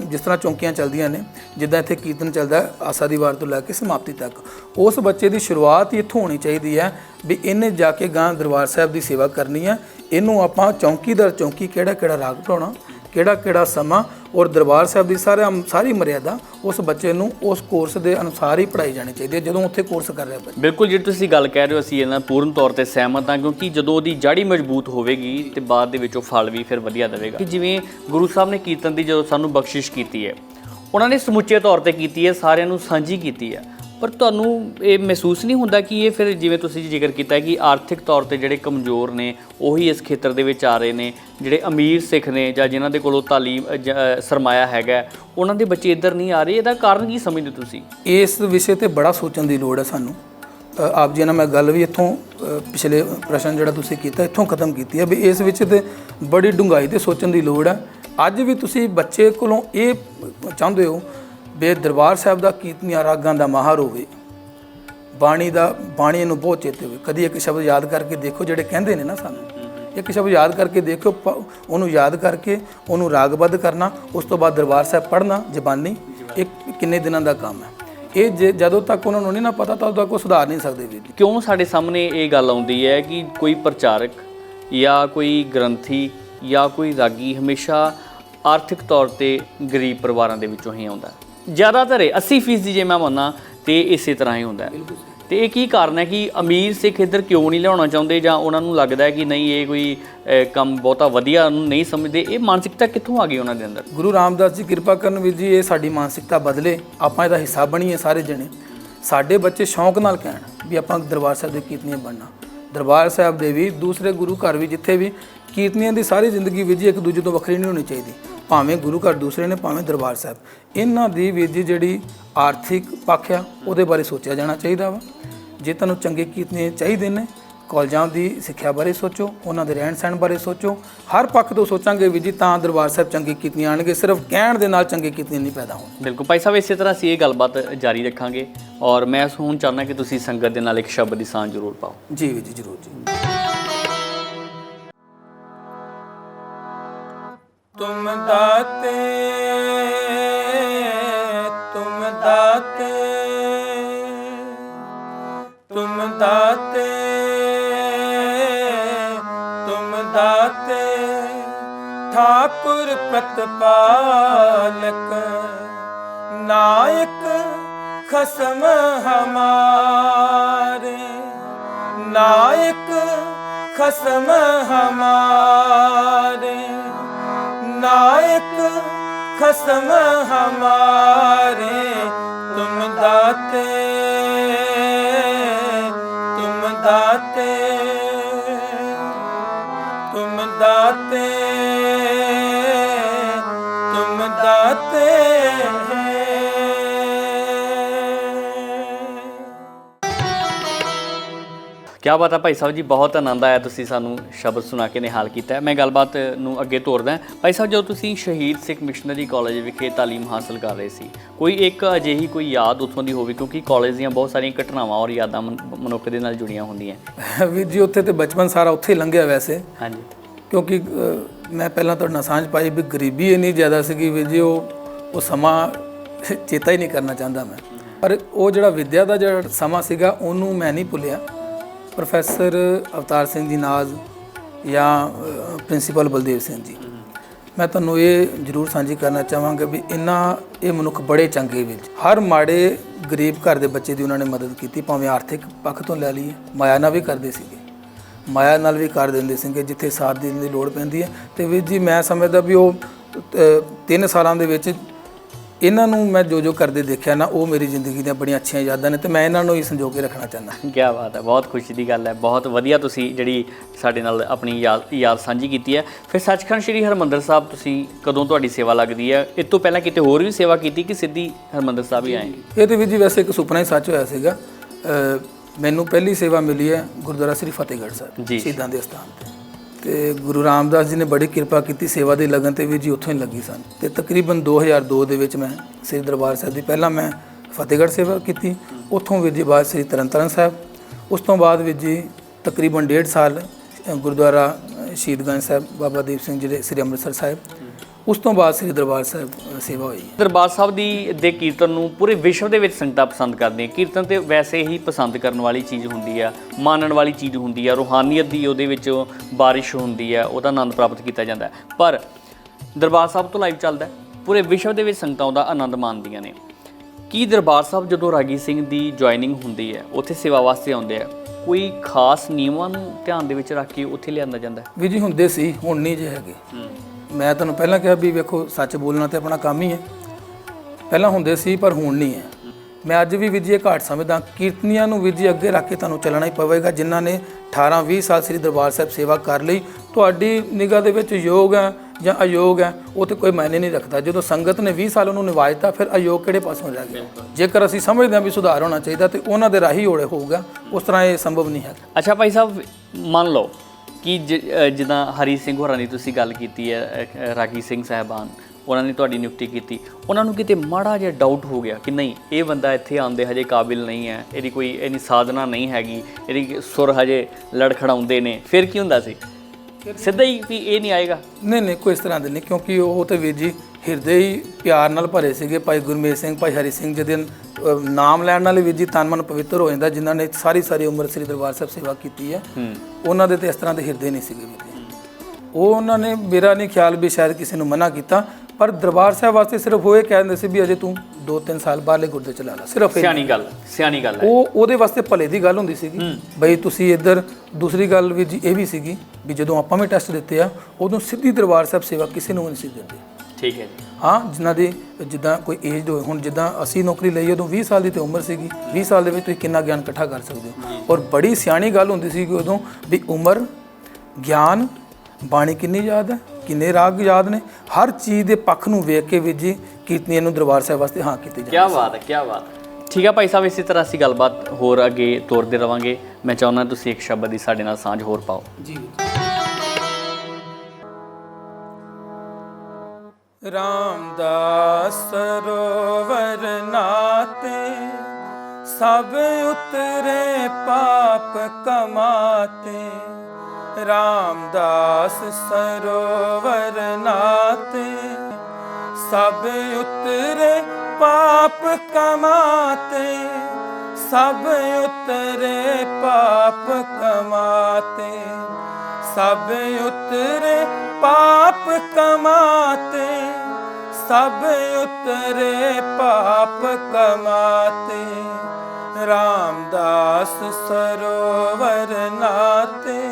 ਜਿਸ ਤਰ੍ਹਾਂ ਚੌਂਕੀਆਂ ਚੱਲਦੀਆਂ ਨੇ, ਜਿੱਦਾਂ ਇੱਥੇ ਕੀਰਤਨ ਚੱਲਦਾ ਆਸਾ ਦੀ ਵਾਰ ਤੋਂ ਲੈ ਕੇ ਸਮਾਪਤੀ ਤੱਕ। ਉਸ ਬੱਚੇ ਦੀ ਸ਼ੁਰੂਆਤ ਹੀ ਇੱਥੋਂ ਹੋਣੀ ਚਾਹੀਦੀ ਹੈ ਵੀ ਇਹਨੇ ਜਾ ਕੇ ਗਾਂ ਦਰਬਾਰ ਸਾਹਿਬ ਦੀ ਸੇਵਾ ਕਰਨੀ ਹੈ। ਇਹਨੂੰ ਆਪਾਂ ਚੌਂਕੀਦਾਰ ਚੌਂਕੀ ਕਿਹੜਾ ਕਿਹੜਾ ਰਾਗ ਪੜਾਉਣਾ ਕਿਹੜਾ ਕਿਹੜਾ ਸਮਾਂ ਔਰ ਦਰਬਾਰ ਸਾਹਿਬ ਦੀ ਸਾਰਾ ਸਾਰੀ ਮਰਿਆਦਾ ਉਸ ਬੱਚੇ ਨੂੰ ਉਸ ਕੋਰਸ ਦੇ ਅਨੁਸਾਰ ਹੀ ਪੜਾਈ ਜਾਣੀ ਚਾਹੀਦੀ ਹੈ, ਜਦੋਂ ਉੱਥੇ ਕੋਰਸ ਕਰ ਰਿਹਾ ਬੱਚਾ। ਬਿਲਕੁਲ, ਜਿਹੜੀ ਤੁਸੀਂ ਗੱਲ ਕਹਿ ਰਹੇ ਹੋ, ਅਸੀਂ ਇਹਨਾਂ ਪੂਰਨ ਤੌਰ ਤੇ ਸਹਿਮਤ ਹਾਂ, ਕਿਉਂਕਿ ਜਦੋਂ ਉਹਦੀ ਜੜੀ ਮਜ਼ਬੂਤ ਹੋਵੇਗੀ ਤੇ ਬਾਅਦ ਦੇ ਵਿੱਚ ਉਹ ਫਲ ਵੀ ਫਿਰ ਵਧੀਆ ਦੇਵੇਗਾ। ਕਿ ਜਿਵੇਂ ਗੁਰੂ ਸਾਹਿਬ ਨੇ ਕੀਰਤਨ ਦੀ ਜਦੋਂ ਸਾਨੂੰ ਬਖਸ਼ਿਸ਼ ਕੀਤੀ ਹੈ, ਉਹਨਾਂ ਨੇ ਸਮੁੱਚੇ ਤੌਰ ਤੇ ਕੀਤੀ ਹੈ, ਸਾਰਿਆਂ ਨੂੰ ਸਾਂਝੀ ਕੀਤੀ ਹੈ ਪਰ ਤੁਹਾਨੂੰ ਇਹ ਮਹਿਸੂਸ ਨਹੀਂ ਹੁੰਦਾ ਕਿ ਇਹ ਫਿਰ ਜਿਵੇਂ ਤੁਸੀਂ ਜ਼ਿਕਰ ਕੀਤਾ ਕਿ ਆਰਥਿਕ ਤੌਰ ਤੇ ਜਿਹੜੇ ਕਮਜ਼ੋਰ ਨੇ ਉਹੀ ਇਸ ਖੇਤਰ ਦੇ ਵਿੱਚ ਆ ਰਹੇ ਨੇ ਜਿਹੜੇ ਅਮੀਰ ਸਿੱਖ ਨੇ ਜਾਂ ਜਿਨ੍ਹਾਂ ਦੇ ਕੋਲੋਂ ਤਾਲੀਮ ਅ, ਸਰਮਾਇਆ ਹੈਗਾ ਉਹਨਾਂ ਦੇ ਬੱਚੇ ਇੱਧਰ ਨਹੀਂ ਆ ਰਹੇ ਇਹਦਾ ਕਾਰਨ ਕੀ ਸਮਝਦੇ ਤੁਸੀਂ? ਇਸ ਵਿਸ਼ੇ ਤੇ ਬੜਾ ਸੋਚਣ ਦੀ ਲੋੜ ਹੈ ਸਾਨੂੰ। ਆਪ ਜੀ ਨਾਲ ਮੈਂ ਗੱਲ ਵੀ ਇੱਥੋਂ ਪਿਛਲੇ ਪ੍ਰਸ਼ਨ ਜਿਹੜਾ ਤੁਸੀਂ ਕੀਤਾ ਇੱਥੋਂ ਖਤਮ ਕੀਤੀ ਹੈ ਵੀ ਇਸ ਵਿੱਚ ਤੇ ਬੜੀ ਡੂੰਘਾਈ ਤੇ ਸੋਚਣ ਦੀ ਲੋੜ ਹੈ। ਅੱਜ ਵੀ ਤੁਸੀਂ ਬੱਚੇ ਕੋਲੋਂ ਇਹ ਚਾਹੁੰਦੇ ਹੋ ਬੇ ਦਰਬਾਰ ਸਾਹਿਬ ਦਾ ਕੀਰਤਨੀਆਂ ਰਾਗਾਂ ਦਾ ਮਾਹਰ ਹੋਵੇ। ਬਾਣੀ ਦਾ, ਬਾਣੀ ਨੂੰ ਬਹੁਤ ਚੇਤੇ ਹੋਵੇ। ਕਦੀ ਇੱਕ ਸ਼ਬਦ ਯਾਦ ਕਰਕੇ ਦੇਖੋ ਜਿਹੜੇ ਕਹਿੰਦੇ ਨੇ ਨਾ ਸਾਨੂੰ। ਇੱਕ ਸ਼ਬਦ ਯਾਦ ਕਰਕੇ ਦੇਖੋ ਪ- ਉਹਨੂੰ ਯਾਦ ਕਰਕੇ ਉਹਨੂੰ ਰਾਗਬੱਧ ਕਰਨਾ, ਉਸ ਤੋਂ ਬਾਅਦ ਦਰਬਾਰ ਸਾਹਿਬ ਪੜ੍ਹਨਾ, ਜ਼ਬਾਨੀ, ਇੱਕ ਕਿੰਨੇ ਦਿਨਾਂ ਦਾ ਕੰਮ ਹੈ। ਇਹ ਜੇ- ਜਦੋਂ ਤੱਕ ਉਹਨਾਂ ਨੂੰ ਨਹੀਂ ਨਾ ਪਤਾ ਤਾਂ ਉਦੋਂ ਤੱਕ ਉਹ ਸੁਧਾਰ ਨਹੀਂ ਸਕਦੇ ਵੀ ਕਿਉਂ ਸਾਡੇ ਸਾਹਮਣੇ ਇਹ ਗੱਲ ਆਉਂਦੀ ਹੈ ਕਿ ਕੋਈ ਪ੍ਰਚਾਰਕ ਜਾਂ ਕੋਈ ਗ੍ਰੰਥੀ ਜਾਂ ਕੋਈ ਰਾਗੀ ਹਮੇਸ਼ਾ ਆਰਥਿਕ ਤੌਰ ਤੇ ਗਰੀਬ ਪਰਿਵਾਰਾਂ ਦੇ ਵਿੱਚੋਂ ਹੀ ਆਉਂਦਾ ਹੈ। ਜ਼ਿਆਦਾਤਰ ਇਹ 80% ਦੀ ਜੇ ਮੈਂ ਮੰਨਾਂ ਤੇ ਇਸੇ ਤਰ੍ਹਾਂ ਹੀ ਹੁੰਦਾ ਹੈ। ਤੇ ਇਹ ਕੀ ਕਾਰਨ ਹੈ ਕਿ ਅਮੀਰ ਸਿੱਖ ਇੱਧਰ ਕਿਉਂ ਨਹੀਂ ਲਿਆਉਣਾ ਚਾਹੁੰਦੇ ਜਾਂ ਉਹਨਾਂ ਨੂੰ ਲੱਗਦਾ ਹੈ ਕਿ ਨਹੀਂ ਇਹ ਕੋਈ ਕੰਮ ਬਹੁਤਾ ਵਧੀਆ ਉਹਨੂੰ ਨਹੀਂ ਸਮਝਦੇ? ਇਹ ਮਾਨਸਿਕਤਾ ਕਿੱਥੋਂ ਆ ਗਈ ਉਹਨਾਂ ਦੇ ਅੰਦਰ? ਗੁਰੂ ਰਾਮਦਾਸ ਜੀ ਕਿਰਪਾ ਕਰਨ ਵੀਰ ਜੀ ਇਹ ਸਾਡੀ ਮਾਨਸਿਕਤਾ ਬਦਲੇ। ਆਪਾਂ ਇਹਦਾ ਹਿੱਸਾ ਬਣੀਏ ਸਾਰੇ ਜਣੇ। ਸਾਡੇ ਬੱਚੇ ਸ਼ੌਂਕ ਨਾਲ ਕਹਿਣ ਵੀ ਆਪਾਂ ਦਰਬਾਰ ਸਾਹਿਬ ਦੇ ਕੀਰਤਨੀਆਂ ਬਣਨਾ। ਦਰਬਾਰ ਸਾਹਿਬ ਦੇ ਵੀ ਦੂਸਰੇ ਗੁਰੂ ਘਰ ਵੀ ਜਿੱਥੇ ਵੀ ਕੀਰਤਨੀਆਂ ਦੀ ਸਾਰੀ ਜ਼ਿੰਦਗੀ ਵੀਰ ਜੀ ਇੱਕ ਦੂਜੇ ਤੋਂ ਵੱਖਰੀ ਨਹੀਂ ਹੋਣੀ ਚਾਹੀਦੀ। ਭਾਵੇਂ ਗੁਰੂ ਘਰ ਦੂਸਰੇ ਨੇ ਭਾਵੇਂ ਦਰਬਾਰ ਸਾਹਿਬ। ਇਹਨਾਂ ਦੀ ਵੀਰ ਜੀ ਜਿਹੜੀ ਆਰਥਿਕ ਪੱਖ ਆ ਉਹਦੇ ਬਾਰੇ ਸੋਚਿਆ ਜਾਣਾ ਚਾਹੀਦਾ ਵਾ। ਜੇ ਤੁਹਾਨੂੰ ਚੰਗੇ ਕੀਰਤਨੀਏ ਚਾਹੀਦੇ ਨੇ ਕਾਲਜਾਂ ਦੀ ਸਿੱਖਿਆ ਬਾਰੇ ਸੋਚੋ ਉਹਨਾਂ ਦੇ ਰਹਿਣ ਸਹਿਣ ਬਾਰੇ ਸੋਚੋ। ਹਰ ਪੱਖ ਤੋਂ ਸੋਚਾਂਗੇ ਵੀ ਜੀ ਤਾਂ ਦਰਬਾਰ ਸਾਹਿਬ ਚੰਗੇ ਕੀਤਨੀਆਂ ਆਣਗੇ ਸਿਰਫ ਕਹਿਣ ਦੇ ਨਾਲ ਚੰਗੇ ਕੀਤਨੀਆਂ ਨਹੀਂ ਪੈਦਾ ਹੋਣ ਬਿਲਕੁਲ। ਭਾਈ ਸਾਹਿਬ ਇਸੇ ਤਰ੍ਹਾਂ ਅਸੀਂ ਇਹ ਗੱਲਬਾਤ ਜਾਰੀ ਰੱਖਾਂਗੇ ਔਰ ਮੈਂ ਹੁਣ ਚਾਹੁੰਦਾ ਕਿ ਤੁਸੀਂ ਸੰਗਤ ਦੇ ਨਾਲ ਇੱਕ ਸ਼ਬਦ ਦੀ ਸਾਂਝ ਜ਼ਰੂਰ ਪਾਓ। ਜੀ ਵੀ ਜੀ ਜ਼ਰੂਰ ਜੀ। ਤੁਮ ਦਾਤੇ ਤੁਮ ਦਾਤੇ ਤੁਮ ਦਾਤੇ ਤੁਮ ਦਾਤੇ ਠਾਕੁਰ ਪ੍ਰਤਪਾਲਕ ਨਾਇਕ ਖਸਮ ਹਮਾਰੇ ਨਾਇਕ ਖਸਮ ਹਮਾਰੇ एक खसम हमारे तुम दाते तुम दाते तुम दाते ਕਿਆ ਬਾਤ ਹੈ ਭਾਈ ਸਾਹਿਬ ਜੀ ਬਹੁਤ ਆਨੰਦ ਆਇਆ ਤੁਸੀਂ ਸਾਨੂੰ ਸ਼ਬਦ ਸੁਣਾ ਕੇ ਨਿਹਾਲ ਕੀਤਾ। ਮੈਂ ਗੱਲਬਾਤ ਨੂੰ ਅੱਗੇ ਤੋਰਦਾ। ਭਾਈ ਸਾਹਿਬ ਜਦੋਂ ਤੁਸੀਂ ਸ਼ਹੀਦ ਸਿੱਖ ਮਿਸ਼ਨਰੀ ਕਾਲਜ ਵਿਖੇ ਤਾਲੀਮ ਹਾਸਲ ਕਰ ਰਹੇ ਸੀ ਕੋਈ ਇੱਕ ਅਜਿਹੀ ਕੋਈ ਯਾਦ ਉੱਥੋਂ ਦੀ ਹੋਵੇ? ਕਿਉਂਕਿ ਕਾਲਜ ਦੀਆਂ ਬਹੁਤ ਸਾਰੀਆਂ ਘਟਨਾਵਾਂ ਔਰ ਯਾਦਾਂ ਮਨ- ਮਨੁੱਖ ਦੇ ਨਾਲ ਜੁੜੀਆਂ ਹੁੰਦੀਆਂ। ਵੀਰ ਜੀ ਉੱਥੇ ਤੇ ਬਚਪਨ ਸਾਰਾ ਉੱਥੇ ਲੰਘਿਆ ਵੈਸੇ ਹਾਂਜੀ। ਕਿਉਂਕਿ ਮੈਂ ਪਹਿਲਾਂ ਤੁਹਾਡੇ ਸਾਂਝ ਪਾਈ ਵੀ ਗਰੀਬੀ ਇੰਨੀ ਜ਼ਿਆਦਾ ਸੀਗੀ ਵੀ ਜੀ ਉਹ ਉਹ ਸਮਾਂ ਚੇਤਾ ਹੀ ਨਹੀਂ ਕਰਨਾ ਚਾਹੁੰਦਾ ਮੈਂ। ਪਰ ਉਹ ਜਿਹੜਾ ਵਿਦਿਆ ਦਾ ਜਿਹੜਾ ਸਮਾਂ ਸੀਗਾ ਉਹਨੂੰ ਮੈਂ ਨਹੀਂ ਭੁੱਲਿਆ। ਪ੍ਰੋਫੈਸਰ ਅਵਤਾਰ ਸਿੰਘ ਜੀ ਨਾਜ਼ ਜਾਂ ਪ੍ਰਿੰਸੀਪਲ ਬਲਦੇਵ ਸਿੰਘ ਜੀ। ਮੈਂ ਤੁਹਾਨੂੰ ਇਹ ਜ਼ਰੂਰ ਸਾਂਝੀ ਕਰਨਾ ਚਾਹਾਂਗਾ ਵੀ ਇਹਨਾਂ ਇਹ ਮਨੁੱਖ ਬੜੇ ਚੰਗੇ ਵਿੱਚ। ਹਰ ਮਾੜੇ ਗਰੀਬ ਘਰ ਦੇ ਬੱਚੇ ਦੀ ਉਹਨਾਂ ਨੇ ਮਦਦ ਕੀਤੀ ਭਾਵੇਂ ਆਰਥਿਕ ਪੱਖ ਤੋਂ ਲੈ ਲਈਏ ਮਾਇਆ ਨਾਲ ਵੀ ਕਰਦੇ ਸੀਗੇ। ਮਾਇਆ ਨਾਲ ਵੀ ਕਰ ਦਿੰਦੇ ਸੀਗੇ ਜਿੱਥੇ ਸਾਥ ਦੇਣ ਦੀ ਲੋੜ ਪੈਂਦੀ ਹੈ। ਤੇ ਵੀਰ ਜੀ ਮੈਂ ਸਮਝਦਾ ਵੀ ਉਹ ਅ, ਤਿੰਨ ਸਾਲਾਂ ਦੇ ਵਿੱਚ ਇਹਨਾਂ ਨੂੰ ਮੈਂ ਜੋ ਜੋ ਕਰਦੇ ਦੇਖਿਆ ਨਾ ਉਹ ਮੇਰੀ ਜ਼ਿੰਦਗੀ ਦੀਆਂ ਬੜੀਆਂ ਅੱਛੀਆਂ ਯਾਦਾਂ ਨੇ ਤੇ ਮੈਂ ਇਹਨਾਂ ਨੂੰ ਹੀ ਸੰਜੋ ਕੇ ਰੱਖਣਾ ਚਾਹੁੰਦਾ। ਕੀ ਬਾਤ ਹੈ ਬਹੁਤ ਖੁਸ਼ੀ ਦੀ ਗੱਲ ਹੈ ਬਹੁਤ ਵਧੀਆ ਤੁਸੀਂ ਜਿਹੜੀ ਸਾਡੇ ਨਾਲ ਆਪਣੀ ਯਾਦ ਸਾਂਝੀ ਕੀਤੀ ਹੈ। ਫਿਰ ਸੱਚਖੰਡ ਸ੍ਰੀ ਹਰਮੰਦਰ ਸਾਹਿਬ ਤੁਸੀਂ ਕਦੋਂ ਤੁਹਾਡੀ ਸੇਵਾ ਲੱਗਦੀ ਹੈ? ਇਸ ਤੋਂ ਪਹਿਲਾਂ ਕਿਤੇ ਹੋਰ ਵੀ ਸੇਵਾ ਕੀਤੀ ਕਿ ਸਿੱਧੀ ਹਰਮੰਦਰ ਸਾਹਿਬ ਹੀ ਆਏ? ਇਹ ਤੇ ਵੀਰ ਜੀ ਵੈਸੇ ਇੱਕ ਸੁਪਨਾ ਹੀ ਸੱਚ ਹੋਇਆ ਸੀਗਾ। ਮੈਨੂੰ ਪਹਿਲੀ ਸੇਵਾ ਮਿਲੀ ਹੈ ਗੁਰਦੁਆਰਾ ਸ੍ਰੀ ਫਤਿਹਗੜ੍ਹ ਸਾਹਿਬ ਜੀ। ਸ਼ਹੀਦਾਂ ਦੇ ਸਥਾਨ ਤੇ। ਤੇ ਗੁਰੂ ਰਾਮਦਾਸ ਜੀ ਨੇ ਬੜੀ ਕਿਰਪਾ ਕੀਤੀ ਸੇਵਾ ਦੀ ਲਗਨ ਤੇ ਵੀ ਜੀ ਉੱਥੋਂ ਹੀ ਲੱਗੀ ਸਨ ਤੇ ਤਕਰੀਬਨ 2002 ਦੇ ਵਿੱਚ ਮੈਂ ਸ੍ਰੀ ਦਰਬਾਰ ਸਾਹਿਬ ਦੀ ਪਹਿਲਾਂ ਮੈਂ ਫਤਿਹਗੜ੍ਹ ਸੇਵਾ ਕੀਤੀ। ਉੱਥੋਂ ਵੀਰ ਜੀ ਬਾਅਦ ਸ੍ਰੀ ਤਰਨਤਾਰਨ ਸਾਹਿਬ। ਉਸ ਤੋਂ ਬਾਅਦ ਵੀਰ ਜੀ ਤਕਰੀਬਨ 1.5 ਸਾਲ ਗੁਰਦੁਆਰਾ ਸ਼ਹੀਦਗੰਜ ਸਾਹਿਬ, ਬਾਬਾ ਦੀਪ ਸਿੰਘ ਜੀ ਦੇ ਸ੍ਰੀ ਅੰਮ੍ਰਿਤਸਰ ਸਾਹਿਬ। ਉਸ ਤੋਂ ਬਾਅਦ ਸ੍ਰੀ ਦਰਬਾਰ ਸਾਹਿਬ ਸੇਵਾ ਹੋਈ। ਦਰਬਾਰ ਸਾਹਿਬ ਦੀ ਦੇ ਕੀਰਤਨ ਨੂੰ ਪੂਰੇ ਵਿਸ਼ਵ ਦੇ ਵਿੱਚ ਸੰਗਤਾਂ ਪਸੰਦ ਕਰਦੀਆਂ ਕੀਰਤਨ ਤੇ ਵੈਸੇ ਹੀ ਪਸੰਦ ਕਰਨ ਵਾਲੀ ਚੀਜ਼ ਹੁੰਦੀ ਆ ਮਾਨਣ ਵਾਲੀ ਚੀਜ਼ ਹੁੰਦੀ ਆ ਰੂਹਾਨੀਅਤ ਦੀ ਉਹਦੇ ਵਿੱਚ ਬਾਰਿਸ਼ ਹੁੰਦੀ ਆ ਉਹਦਾ ਆਨੰਦ ਪ੍ਰਾਪਤ ਕੀਤਾ ਜਾਂਦਾ। ਪਰ ਦਰਬਾਰ ਸਾਹਿਬ ਤੋਂ ਲਾਈਵ ਚੱਲਦਾ ਪੂਰੇ ਵਿਸ਼ਵ ਦੇ ਵਿੱਚ ਸੰਗਤਾਂ ਉਹਦਾ ਆਨੰਦ ਮਾਣਦੀਆਂ ਨੇ। ਕੀ ਦਰਬਾਰ ਸਾਹਿਬ ਜਦੋਂ ਰਾਗੀ ਸਿੰਘ ਦੀ ਜੁਆਇਨਿੰਗ ਹੁੰਦੀ ਹੈ ਉੱਥੇ ਸੇਵਾ ਵਾਸਤੇ ਆਉਂਦੇ ਆ ਕੋਈ ਖਾਸ ਨਿਯਮਾਂ ਨੂੰ ਧਿਆਨ ਦੇ ਵਿੱਚ ਰੱਖ ਕੇ ਉੱਥੇ ਲਿਆਂਦਾ ਜਾਂਦਾ ਵੀ ਜੀ ਹੁੰਦੇ ਸੀ ਹੁਣ ਨਹੀਂ ਜੇ ਹੈਗੇ। ਮੈਂ ਤੁਹਾਨੂੰ ਪਹਿਲਾਂ ਕਿਹਾ ਵੀ ਵੇਖੋ, ਸੱਚ ਬੋਲਣਾ ਤੇ ਆਪਣਾ ਕੰਮ ਹੀ ਹੈ। ਪਹਿਲਾਂ ਹੁੰਦੇ ਸੀ, ਪਰ ਹੁਣ ਨਹੀਂ ਹੈ। ਮੈਂ ਅੱਜ ਵੀ ਵਿਜੇ ਘਾਟ ਸਮਝਦਾ, ਕੀਰਤਨੀਆਂ ਨੂੰ ਵਿਜੇ ਅੱਗੇ ਰੱਖ ਕੇ ਤੁਹਾਨੂੰ ਚੱਲਣਾ ਹੀ ਪਵੇਗਾ, ਜਿਨ੍ਹਾਂ ਨੇ 18 20 ਸਾਲ ਸ੍ਰੀ ਦਰਬਾਰ ਸਾਹਿਬ ਸੇਵਾ ਕਰ ਲਈ। ਤੁਹਾਡੀ ਨਿਗਾਹ ਦੇ ਵਿੱਚ ਯੋਗ ਹੈ ਜਾਂ ਅਯੋਗ ਹੈ, ਉਹ ਤੇ ਕੋਈ ਮਾਇਨੇ ਨਹੀਂ ਰੱਖਦਾ। ਜਦੋਂ ਸੰਗਤ ਨੇ 20 ਸਾਲ ਉਹਨੂੰ ਨਿਵਾਜਤਾ ਫਿਰ ਅਯੋਗ ਕਿਹੜੇ ਪਾਸੋਂ ਰਹਿ ਗਿਆ? ਜੇਕਰ ਅਸੀਂ ਸਮਝਦੇ ਹਾਂ ਵੀ ਸੁਧਾਰ ਹੋਣਾ ਚਾਹੀਦਾ ਤੇ ਉਹਨਾਂ ਦੇ ਰਾਹੀ ਹੋੜੇ ਹੋਊਗਾ, ਉਸ ਤਰ੍ਹਾਂ ਇਹ ਸੰਭਵ ਨਹੀਂ ਹੈ ਅੱਛਾ ਭਾਈ ਸਾਹਿਬ, ਮੰਨ ਲਓ ਕਿ ਜਿੱਦਾਂ ਹਰੀ ਸਿੰਘ ਹੋਰਾਂ ਦੀ ਤੁਸੀਂ ਗੱਲ ਕੀਤੀ ਹੈ ਰਾਗੀ ਸਿੰਘ ਸਾਹਿਬਾਨ, ਉਹਨਾਂ ਨੇ ਤੁਹਾਡੀ ਨਿਯੁਕਤੀ ਕੀਤੀ। ਉਹਨਾਂ ਨੂੰ ਕਿਤੇ ਮਾੜਾ ਜਿਹਾ ਡਾਊਟ ਹੋ ਗਿਆ ਕਿ ਨਹੀਂ, ਇਹ ਬੰਦਾ ਇੱਥੇ ਆਉਂਦੇ ਹਜੇ ਕਾਬਿਲ ਨਹੀਂ ਹੈ, ਇਹਦੀ ਕੋਈ ਇਹਨੀ ਸਾਧਨਾ ਨਹੀਂ ਹੈਗੀ, ਇਹਦੀ ਸੁਰ ਹਜੇ ਲੜਖੜਾਉਂਦੇ ਨੇ, ਫਿਰ ਕੀ ਹੁੰਦਾ ਸੀ? ਸਿੱਧਾ ਹੀ ਵੀ ਇਹ ਨਹੀਂ ਆਏਗਾ? ਨਹੀਂ ਨਹੀਂ ਕੋਈ ਇਸ ਤਰ੍ਹਾਂ ਦੇ ਨਹੀਂ ਕਿਉਂਕਿ ਉਹ ਤੇ ਵੀਰ ਜੀ ਹਿਰਦੇ ਹੀ ਪਿਆਰ ਨਾਲ ਭਰੇ ਸੀਗੇ। ਭਾਈ ਗੁਰਮੇਜ ਸਿੰਘ ਭਾਈ ਹਰੀ ਸਿੰਘ ਜੀ ਦੇ ਅਹ, ਨਾਮ ਲੈਣ ਨਾਲ ਹੀ ਵੀਰ ਜੀ ਤਨ ਮਨ ਪਵਿੱਤਰ ਹੋ ਜਾਂਦਾ ਜਿਨ੍ਹਾਂ ਨੇ ਸਾਰੀ ਸਾਰੀ ਉਮਰ ਸ੍ਰੀ ਦਰਬਾਰ ਸਾਹਿਬ ਸੇਵਾ ਕੀਤੀ ਹੈ। ਹੂੰ। ਉਹਨਾਂ ਦੇ ਤੇ ਇਸ ਤਰ੍ਹਾਂ ਦੇ ਹਿਰਦੇ ਨਹੀਂ ਸੀਗੇ ਵੀਰ ਜੀ। ਉਹ ਉਹਨਾਂ ਨੇ ਮੇਰਾ ਨਹੀਂ ਖਿਆਲ ਵੀ ਸ਼ਾਇਦ ਕਿਸੇ ਨੂੰ ਮਨਾ ਕੀਤਾ ਪਰ ਦਰਬਾਰ ਸਾਹਿਬ ਵਾਸਤੇ ਸਿਰਫ ਉਹ ਇਹ ਕਹਿੰਦੇ ਸੀ ਵੀ ਅਜੇ ਤੂੰ 2-3 ਸਾਲ ਬਾਹਰਲੇ ਗੁਰਦੇ ਚਲਾ ਲੈ ਸਿਰਫ ਇਹ। ਸਿਆਣੀ ਗੱਲ ਸਿਆਣੀ ਗੱਲ ਹੈ। ਉਹ ਉਹਦੇ ਵਾਸਤੇ ਭਲੇ ਦੀ ਗੱਲ ਹੁੰਦੀ ਸੀਗੀ। ਬਈ ਤੁਸੀਂ ਇੱਧਰ ਦੂਸਰੀ ਗੱਲ ਵੀ ਜੀ ਇਹ ਵੀ ਸੀਗੀ ਵੀ ਜਦੋਂ ਆਪਾਂ ਵੀ ਟੈਸਟ ਦਿੱਤੇ ਆ ਉਦੋਂ ਸਿੱਧੀ ਦਰਬਾਰ ਸਾਹਿਬ ਸੇਵਾ ਕਿਸੇ ਨੂੰ ਨਹੀਂ ਸੀ ਦਿੰਦੇ। ਠੀਕ ਹੈ ਜੀ। ਹਾਂ ਜਿਨ੍ਹਾਂ ਦੀ ਜਿੱਦਾਂ ਕੋਈ ਏਜ ਹੋਏ ਹੁਣ ਜਿੱਦਾਂ ਅਸੀਂ ਨੌਕਰੀ ਲਈ ਉਦੋਂ 20 ਸਾਲ ਦੀ ਤੇ ਉਮਰ ਸੀਗੀ 20 ਸਾਲ ਦੇ ਵਿੱਚ ਤੁਸੀਂ ਕਿੰਨਾ ਗਿਆਨ ਇਕੱਠਾ ਕਰ ਸਕਦੇ ਹੋ। ਔਰ ਬੜੀ ਸਿਆਣੀ ਗੱਲ ਹੁੰਦੀ ਸੀ ਕਿ ਉਦੋਂ ਵੀ ਉਮਰ ਗਿਆਨ ਬਾਣੀ ਕਿੰਨੀ ਯਾਦ ਹੈ? ਕਿੰਨੇ ਰਾਗ ਯਾਦ ਨੇ? ਹਰ ਚੀਜ਼ ਦੇ ਪੱਖ ਨੂੰ ਵੇਖ ਕੇ ਵੀ ਜੀ ਕੀਰਤਨੀਆਂ ਨੂੰ ਦਰਬਾਰ ਸਾਹਿਬ ਵਾਸਤੇ ਹਾਂ ਕੀਤੀ ਜਾਂਦੀ ਕੀ ਬਾਤ ਹੈ ਕੀ ਬਾਤ ਠੀਕ ਹੈ ਭਾਈ ਸਾਹਿਬ ਇਸੇ ਤਰ੍ਹਾਂ ਅਸੀਂ ਗੱਲਬਾਤ ਹੋਰ ਅੱਗੇ ਤੋਰਦੇ ਰਵਾਂਗੇ। ਮੈਂ ਚਾਹੁੰਦਾ ਤੁਸੀਂ ਇੱਕ ਸ਼ਬਦ ਦੀ ਸਾਡੇ ਨਾਲ ਸਾਂਝ ਹੋਰ ਪਾਓ। ਜੀ। ਰਾਮਦਾਸ ਸਰੋਵਰ ਨਾਤੇ ਸਭ ਉਤਰੇ ਪਾਪ ਕਮਾਤੇ। ਰਾਮਦਾਸ ਸਰੋਵਰ ਨਾਤੇ ਸਭ ਉਤਰੇ ਪਾਪ ਕਮਾਤੇ, ਸਭ ਉਤਰੇ ਪਾਪ ਕਮਾਤੇ, ਸਭ ਉਤਰੇ ਪਾਪ ਕਮਾਤੇ, ਸਭ ਉਤਰੇ ਪਾਪ ਕਮਾਤੇ। ਰਾਮਦਾਸ ਸਰੋਵਰ ਨਾਤੇ